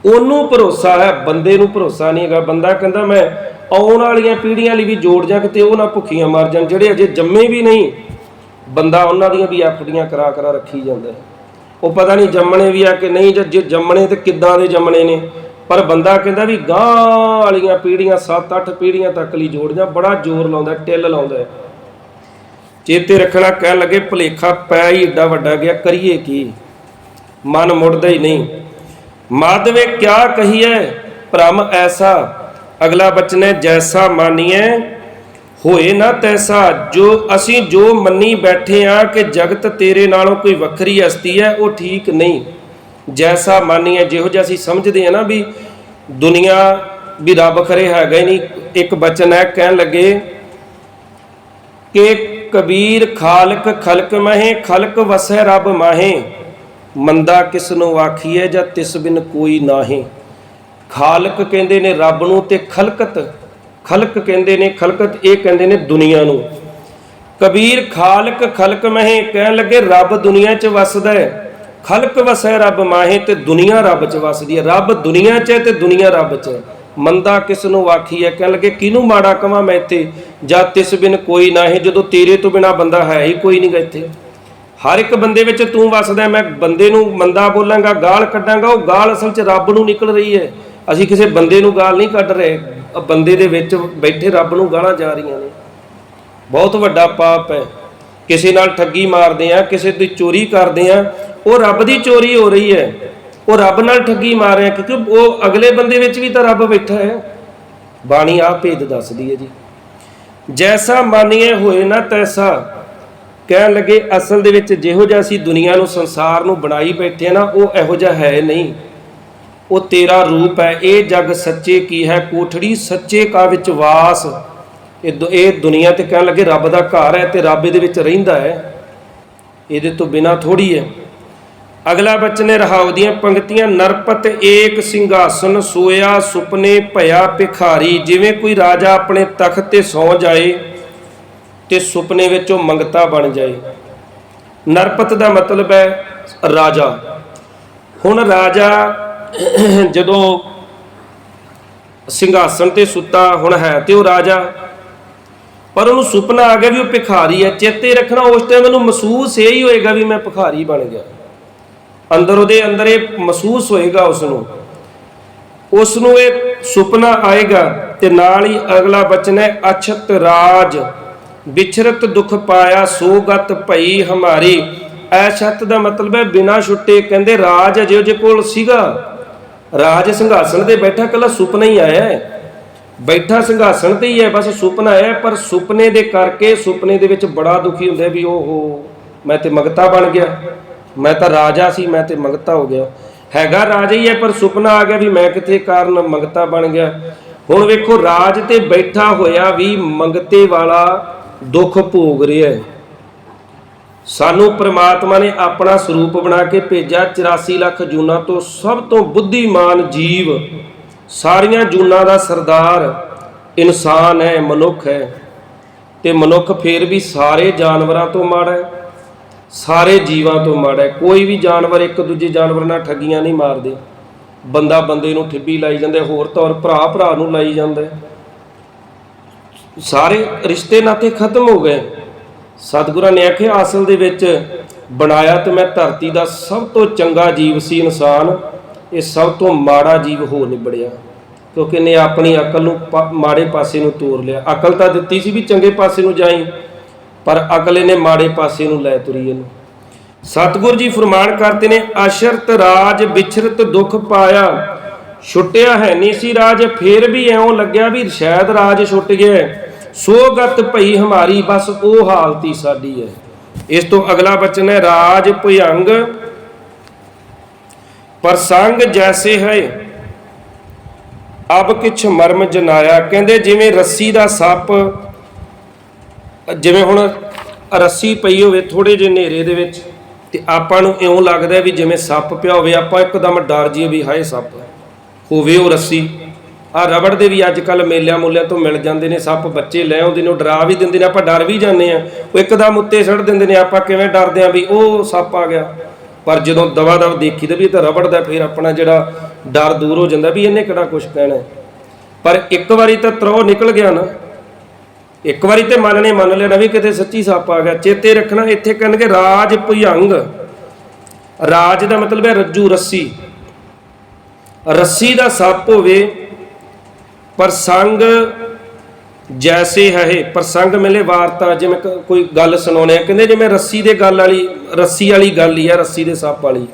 ਉਹਨੂੰ ਭਰੋਸਾ ਹੈ, ਬੰਦੇ ਨੂੰ ਭਰੋਸਾ ਨਹੀਂ ਹੈਗਾ। ਬੰਦਾ ਕਹਿੰਦਾ, ਮੈਂ ਆਉਣ ਵਾਲੀਆਂ ਪੀੜ੍ਹੀਆਂ ਲਈ ਵੀ ਜੋੜ ਜਾ, ਕਿਤੇ ਉਹ ਨਾ ਭੁੱਖੀਆਂ ਮਰ ਜਾਣ। ਜਿਹੜੇ ਅਜੇ ਜੰਮੇ ਵੀ ਨਹੀਂ, ਬੰਦਾ ਉਹਨਾਂ ਦੀਆਂ ਵੀ ਐਫਡੀਆਂ ਕਰਾ ਕਰਾ ਰੱਖੀ ਜਾਂਦਾ ਹੈ। ਉਹ ਪਤਾ ਨਹੀਂ ਜੰਮਣੇ ਵੀ ਆ ਕਿ ਨਹੀਂ, ਜਾਂ ਜੇ ਜੰਮਣੇ ਤੇ ਕਿੱਦਾਂ ਦੇ ਜੰਮਣੇ ਨੇ। ਪਰ ਬੰਦਾ ਕਹਿੰਦਾ ਵੀ ਗਾਂ ਵਾਲੀਆਂ ਪੀੜ੍ਹੀਆਂ 7-8 ਪੀੜ੍ਹੀਆਂ ਤੱਕ ਲਈ ਜੋੜ ਜਾ, ਬੜਾ ਜ਼ੋਰ ਲਾਉਂਦਾ, ਟਿੱਲ ਲਾਉਂਦਾ ਚੇਤੇ ਰੱਖਣਾ, ਕਹਿਣ ਲੱਗੇ, ਭਲੇਖਾ ਪੈ ਹੀ ਏਡਾ ਵੱਡਾ ਗਿਆ, ਕਰੀਏ ਕੀ? ਮਨ ਮੁੜਦਾ ਹੀ ਨਹੀਂ। ਮਾਧਵੇ, ਕਿਆ ਕਹੀਐ? ਭ੍ਰਮ ਐਸਾ, ਅਗਲਾ ਬਚਨ ਹੈ ਜੈਸਾ ਮਾਨੀਐ। ਹੋਏ ਨਾ ਤੈਸਾ, ਜੋ ਅਸੀਂ ਜੋ ਮੰਨੀ ਬੈਠੇ ਆ ਕਿ ਜਗਤ ਤੇਰੇ ਨਾਲੋਂ ਕੋਈ ਵੱਖਰੀ ਹਸਤੀ ਹੈ ਉਹ ਠੀਕ ਨਹੀਂ। ਜੈਸਾ ਮਾਨੀਏ ਜਿਹੋ ਜਿਹਾ ਅਸੀਂ ਸਮਝਦੇ ਆ ਨਾ ਵੀ ਦੁਨੀਆ ਵੀ ਰੱਬ ਖਰੇ ਹੈਗਾ ਹੀ ਨਹੀਂ, ਇੱਕ ਬਚਨ ਹੈ ਕਹਿਣ ਲੱਗੇ ਕਿ ਕਬੀਰ ਖਾਲਕ ਖਲਕ ਮਹੇ, ਖਲਕ ਵਸੈ ਰੱਬ ਮਾਹੇ। ਮੰਦਾ ਕਿਸ ਨੂੰ ਆਖੀਐ ਜਾਂ ਤਿਸ ਬਿਨ ਕੋਈ ਨਾਹੀ। ਖਾਲਕ ਕਹਿੰਦੇ ਨੇ ਰੱਬ ਨੂੰ ਤੇ ਖਲਕਤ। ਖਲਕ ਕਹਿੰਦੇ ਨੇ, ਖਲਕਤ ਇਹ ਕਹਿੰਦੇ ਨੇ ਦੁਨੀਆ ਨੂੰ। ਕਬੀਰ ਖਾਲਕ ਖਲਕ ਮਹੇ, ਕਹਿਣ ਲੱਗੇ ਰੱਬ ਦੁਨੀਆ 'ਚ ਵਸਦਾ ਹੈ। ਖਲਕ ਵਸੈ ਰੱਬ ਮਾਹੇ ਤੇ ਦੁਨੀਆ ਰੱਬ 'ਚ ਵਸਦੀ ਹੈ। ਰੱਬ ਦੁਨੀਆ 'ਚ ਹੈ ਤੇ ਦੁਨੀਆ ਰੱਬ 'ਚ ਹੈ। ਮੰਦਾ ਕਿਸ ਨੂੰ ਆਖੀ ਹੈ? ਕਹਿਣ ਲੱਗੇ, ਕਿਹਨੂੰ ਮਾੜਾ ਕਵਾਂ ਮੈਂ ਇੱਥੇ? ਜਾਂ ਤਿਸ ਬਿਨ ਕੋਈ ਨਾ ਹੈ, ਜਦੋਂ ਤੇਰੇ ਤੋਂ ਬਿਨਾ ਬੰਦਾ ਹੈ ਹੀ ਕੋਈ ਨਹੀਂ ਇੱਥੇ? ਹਰ ਇੱਕ ਬੰਦੇ ਵਿੱਚ ਤੂੰ ਵਸਦਾ ਮੈਂ ਬੰਦੇ ਨੂੰ ਮੰਦਾ ਬੋਲਾਂਗਾ, ਗਾਲ ਕੱਢਾਂਗਾ, ਉਹ ਗਾਲ ਅਸਲ 'ਚ ਰੱਬ ਨੂੰ ਨਿਕਲ ਰਹੀ ਹੈ। ਅਸੀਂ ਕਿਸੇ ਬੰਦੇ ਨੂੰ ਗਾਲ ਨਹੀਂ ਕੱਢ ਰਹੇ। ਬੰਦੇ ਦੇ ਵਿੱਚ ਬੈਠੇ ਰੱਬ ਨੂੰ ਗਾਲਾਂ ਜਾ ਰਹੀਆਂ ਨੇ। ਬਹੁਤ ਵੱਡਾ ਪਾਪ ਹੈ। ਕਿਸੇ ਨਾਲ ਠੱਗੀ ਮਾਰਦੇ ਆ ਕਿਸੇ ਦੀ ਚੋਰੀ ਕਰਦੇ ਆ ਉਹ ਰੱਬ ਦੀ ਚੋਰੀ ਹੋ ਰਹੀ ਹੈ। ਉਹ ਰੱਬ ਨਾਲ ਠੱਗੀ ਮਾਰ ਰਿਹਾ, ਕਿਉਂਕਿ ਉਹ ਅਗਲੇ ਬੰਦੇ ਵਿੱਚ ਵੀ ਤਾਂ ਰੱਬ ਬੈਠਾ ਹੈ। ਬਾਣੀ ਆ ਭੇਦ ਦੱਸਦੀ ਹੈ ਜੀ। ਜੈਸਾ ਮਾਨੀਏ ਹੋਏ ਨਾ ਤੈਸਾ, ਕਹਿਣ ਲੱਗੇ ਅਸਲ ਦੇ ਵਿੱਚ ਜਿਹੋ ਜਿਹਾ ਅਸੀਂ ਦੁਨੀਆ ਨੂੰ, ਸੰਸਾਰ ਨੂੰ ਬਣਾਈ ਬੈਠੇ ਆ ਨਾ, ਉਹ ਇਹੋ ਜਿਹਾ ਹੈ ਨਹੀਂ। ਉਹ ਤੇਰਾ ਰੂਪ ਹੈ, ਇਹ ਜਗ ਸੱਚੇ ਕੀ ਹੈ? ਕੋਠੜੀ ਸੱਚੇ ਕਾ ਵਿੱਚ ਵਾਸ। ਇਹ ਦੁ- ਇਹ ਦੁਨੀਆ ਤੇ ਕਹਿਣ ਲੱਗੇ ਰੱਬ ਦਾ ਘਰ ਹੈ ਤੇ ਰੱਬ ਇਹਦੇ ਵਿੱਚ ਰਹਿੰਦਾ ਹੈ। ਇਹਦੇ ਤੋਂ ਬਿਨਾ ਥੋੜੀ ਹੈ। ਅਗਲਾ ਬਚਨ ਹੈ, ਰਹਾਉ ਦੀਆਂ ਪੰਕਤੀਆਂ ਨਰਪਤ ਏਕ ਸਿੰਘਾਸਨ ਸੋਇਆ, ਸੁਪਨੇ ਭਇਆ ਭਿਖਾਰੀ, ਜਿਵੇਂ ਕੋਈ ਰਾਜਾ ਆਪਣੇ ਤਖਤ ਤੇ ਸੌ ਜਾਏ ਤੇ ਸੁਪਨੇ ਵਿੱਚ ਉਹ ਮੰਗਤਾ ਬਣ ਜਾਏ। ਨਰਪਤ ਦਾ ਮਤਲਬ ਹੈ ਰਾਜਾ। ਹੁਣ ਰਾਜਾ ਜਦੋਂ ਸਿੰਘਾਸਨ ਤੇ ਸੁੱਤਾ ਹੁਣ ਹੈ ਤੇ ਉਹ ਰਾਜਾ। ਪਰ ਉਹਨੂੰ ਸੁਪਨਾ ਆ ਗਿਆ ਵੀ ਉਹ ਭਿਖਾਰੀ ਹੈ, ਚੇਤੇ ਰੱਖਣਾ ਉਸ ਟਾਈਮ ਉਹਨੂੰ ਮਹਿਸੂਸ ਇਹ ਹੀ ਹੋਏਗਾ ਵੀ ਮੈਂ ਭਿਖਾਰੀ ਬਣ ਗਿਆ। ਅੰਦਰ ਉਹਦੇ ਅੰਦਰ ਇਹ ਮਹਿਸੂਸ ਹੋਏਗਾ ਉਸ ਨੂੰ ਉਸ ਨੂੰ ਇਹ ਸੁਪਨਾ ਆਏਗਾ ਤੇ ਨਾਲ ਹੀ ਅਗਲਾ ਬਚਨ ਹੈ, ਅਛਤ ਰਾਜ ਵਿਚਰਤ ਦੁਖ ਪਾਇਆ ਸੋਗਤ ਭਈ ਹਮਾਰੀ। ਐਛਤ ਦਾ ਮਤਲਬ ਹੈ, ਬਿਨਾ ਛੁੱਟੇ ਕਹਿੰਦੇ ਰਾਜ ਅਜੇ ਉਹਦੇ ਕੋਲ ਸੀਗਾ। ਰਾਜ ਸਿੰਘਾਸਣ ਤੇ ਬੈਠਾ ਕੱਲਾ ਸੁਪਨਾ ਹੀ ਆਇਆ ਹੈ। ਬੈਠਾ ਸਿੰਘਾਸਣ ਤੇ ਹੀ ਹੈ, ਬਸ ਸੁਪਨਾ ਆਇਆ ਪਰ ਸੁਪਨੇ ਦੇ ਕਰਕੇ ਸੁਪਨੇ ਦੇ ਵਿੱਚ ਬੜਾ ਦੁਖੀ ਹੁੰਦਾ ਵੀ, ਓਹੋ, ਮੈਂ ਤੇ ਮਗਤਾ ਬਣ ਗਿਆ। ਮੈਂ ਤਾਂ ਰਾਜਾ ਸੀ, ਮੈਂ ਤੇ ਮੰਗਤਾ ਹੋ ਗਿਆ। ਹੈਗਾ ਰਾਜਾ ਹੀ ਹੈ, ਪਰ ਸੁਪਨਾ ਆ ਗਿਆ ਵੀ ਮੈਂ ਕਿੱਥੇ ਕਾਰਨ ਮੰਗਤਾ ਬਣ ਗਿਆ। ਹੁਣ ਵੇਖੋ, ਰਾਜ ਤੇ ਬੈਠਾ ਹੋਇਆ ਵੀ ਮੰਗਤੇ ਵਾਲਾ ਦੁੱਖ ਭੋਗ ਰਿਹਾ ਹੈ। ਸਾਨੂੰ ਪ੍ਰਮਾਤਮਾ ਨੇ ਆਪਣਾ ਸਰੂਪ ਬਣਾ ਕੇ ਭੇਜਿਆ 84 ਲੱਖ ਜੂਨਾਂ ਤੋਂ ਸਭ ਤੋਂ ਬੁੱਧੀਮਾਨ ਜੀਵ। ਸਾਰੀਆਂ ਜੂਨਾਂ ਦਾ ਸਰਦਾਰ ਇਨਸਾਨ ਹੈ, ਮਨੁੱਖ ਹੈ। ਤੇ ਮਨੁੱਖ ਫੇਰ ਵੀ ਸਾਰੇ ਜਾਨਵਰਾਂ ਤੋਂ ਮਾੜਾ ਹੈ। ਸਾਰੇ ਜੀਵਾਂ ਤੋਂ ਮਾੜਾ ਹੈ। ਕੋਈ ਵੀ ਜਾਨਵਰ ਇੱਕ ਦੂਜੇ ਜਾਨਵਰ ਨਾਲ ਠੱਗੀਆਂ ਨਹੀਂ ਮਾਰਦੇ। ਬੰਦਾ ਬੰਦੇ ਨੂੰ ਠਿੱਬੀ ਲਾਈ ਜਾਂਦਾ, ਹੋਰ ਤੌਰ ਭਰਾ ਭਰਾ ਨੂੰ ਲਾਈ ਜਾਂਦਾ ਸਾਰੇ ਰਿਸ਼ਤੇ ਨਾਤੇ ਖਤਮ ਹੋ ਗਏ। ਸਤਿਗੁਰਾਂ ਨੇ ਆਖਿਆ, ਅਸਲ ਦੇ ਵਿੱਚ ਬਣਾਇਆ ਤੇ ਮੈਂ ਧਰਤੀ ਦਾ ਸਭ ਤੋਂ ਚੰਗਾ ਜੀਵ ਸੀ ਇਨਸਾਨ। ਇਹ ਸਭ ਤੋਂ ਮਾੜਾ ਜੀਵ ਹੋ ਨਿਬੜਿਆ। ਕਿਉਂਕਿ ਇਹਨੇ ਆਪਣੀ ਅਕਲ ਨੂੰ ਮਾੜੇ ਪਾਸੇ ਨੂੰ ਤੋਰ ਲਿਆ। ਅਕਲ ਤਾਂ ਦਿੱਤੀ ਸੀ ਵੀ ਚੰਗੇ ਪਾਸੇ ਨੂੰ ਜਾਈ। ਪਰ ਅਕਲ ਨੇ ਮਾੜੇ ਪਾਸੇ ਨੂੰ ਲੈ ਤੁਰੀ ਇਹਨੂੰ। ਸਤਿਗੁਰ ਜੀ ਫਰਮਾਨ ਕਰਦੇ ਨੇ, ਅਸ਼ਰਤ ਰਾਜ ਵਿਚਰਤ ਦੁਖ ਪਾਇਆ। ਛੁੱਟਿਆ ਹੈ ਨਹੀਂ ਸੀ ਰਾਜ, ਫੇਰ ਵੀ ਐਉਂ ਲੱਗਿਆ ਵੀ ਸ਼ਾਇਦ ਰਾਜ ਛੁੱਟ ਗਿਆ ਸੋ ਗਤ ਭਈ ਹਮਾਰੀ, ਬਸ ਉਹ ਹਾਲਤੀ ਸਾਡੀ ਹੈ। ਇਸ ਤੋਂ ਅਗਲਾ ਬਚਨ ਹੈ, ਰਾਜ ਭਯੰਗ, ਪ੍ਰਸੰਗ ਜੈਸੇ ਹੈ। ਅਬ ਕਿਛ ਮਰਮ ਜਨਾਇਆ, ਕਹਿੰਦੇ ਜਿਵੇਂ ਰੱਸੀ ਦਾ ਸੱਪ ਜਿਵੇਂ ਹੁਣ ਰੱਸੀ ਪਈ ਹੋਵੇ ਥੋੜੇ ਜਿਹੇ ਹਨੇਰੇ ਦੇ ਵਿੱਚ ਤੇ ਆਪਾਂ ਨੂੰ ਇਉਂ ਲੱਗਦਾ ਵੀ ਜਿਵੇਂ ਸੱਪ ਪਿਆ ਹੋਵੇ, ਆਪਾਂ ਇੱਕਦਮ ਡਰ ਜਾਈਏ ਵੀ ਹਾਏ ਸੱਪ, ਹੋਵੇ ਉਹ ਰੱਸੀ। ਆ ਰਬੜ ਦੇ ਵੀ ਅੱਜ ਕੱਲ ਮੇਲਿਆਂ ਮੁੱਲਿਆਂ ਤੋਂ ਮਿਲ ਜਾਂਦੇ ਨੇ, ਸੱਪ ਬੱਚੇ ਲੈ ਆਉਂਦੇ ਨੇ, ਉਹ ਡਰਾ ਵੀ ਦਿੰਦੇ ਨੇ, ਆਪਾਂ ਡਰ ਵੀ ਜਾਂਦੇ ਆ ਉਹ ਇੱਕਦਮ ਉੱਤੇ ਛੱਡ ਦਿੰਦੇ ਨੇ, ਆਪਾਂ ਕਿਵੇਂ ਡਰਦੇ ਆ ਵੀ ਉਹ ਸੱਪ ਆ ਗਿਆ। ਪਰ ਜਦੋਂ ਦਵਾ ਦਵ ਦੇਖੀ ਤੇ ਵੀ ਇਹ ਤਾਂ ਰਬੜ ਦਾ ਫਿਰ ਆਪਣਾ ਜਿਹੜਾ ਡਰ ਦੂਰ ਹੋ ਜਾਂਦਾ ਵੀ ਇਹਨੇ ਕਿਹੜਾ ਕੁਝ ਕਹਿਣਾ ਪਰ ਇੱਕ ਵਾਰੀ ਤਾਂ ਤਰੋ ਨਿਕਲ ਗਿਆ ਨਾ ਇੱਕ ਵਾਰੀ ਤੇ ਮਨ ਨੇ ਮੰਨ ਲਿਆ ਨਾ ਵੀ ਕਿਤੇ ਸੱਚੀ ਸੱਪ ਆ ਗਿਆ, ਚੇਤੇ ਰੱਖਣਾ, ਇੱਥੇ ਕਹਿੰਦੇ ਰਾਜ ਭੁਯੰਗ। ਰਾਜ ਦਾ ਮਤਲਬ ਹੈ ਰੱਜੂ ਰੱਸੀ। ਰੱਸੀ ਦਾ ਸੱਪ ਹੋਵੇ ਪ੍ਰਸੰਗ ਜੈਸੇ ਹੈ ਇਹ ਪ੍ਰਸੰਗ ਮਿਲੇ ਵਾਰਤਾ, ਜਿਵੇਂ ਕੋਈ ਗੱਲ ਸੁਣਾਉਣੇ ਆ। ਕਹਿੰਦੇ ਜਿਵੇਂ ਰੱਸੀ ਦੇ ਗੱਲ ਵਾਲੀ, ਰੱਸੀ ਵਾਲੀ ਗੱਲ ਹੀ ਆ, ਰੱਸੀ ਦੇ ਸੱਪ ਵਾਲੀ।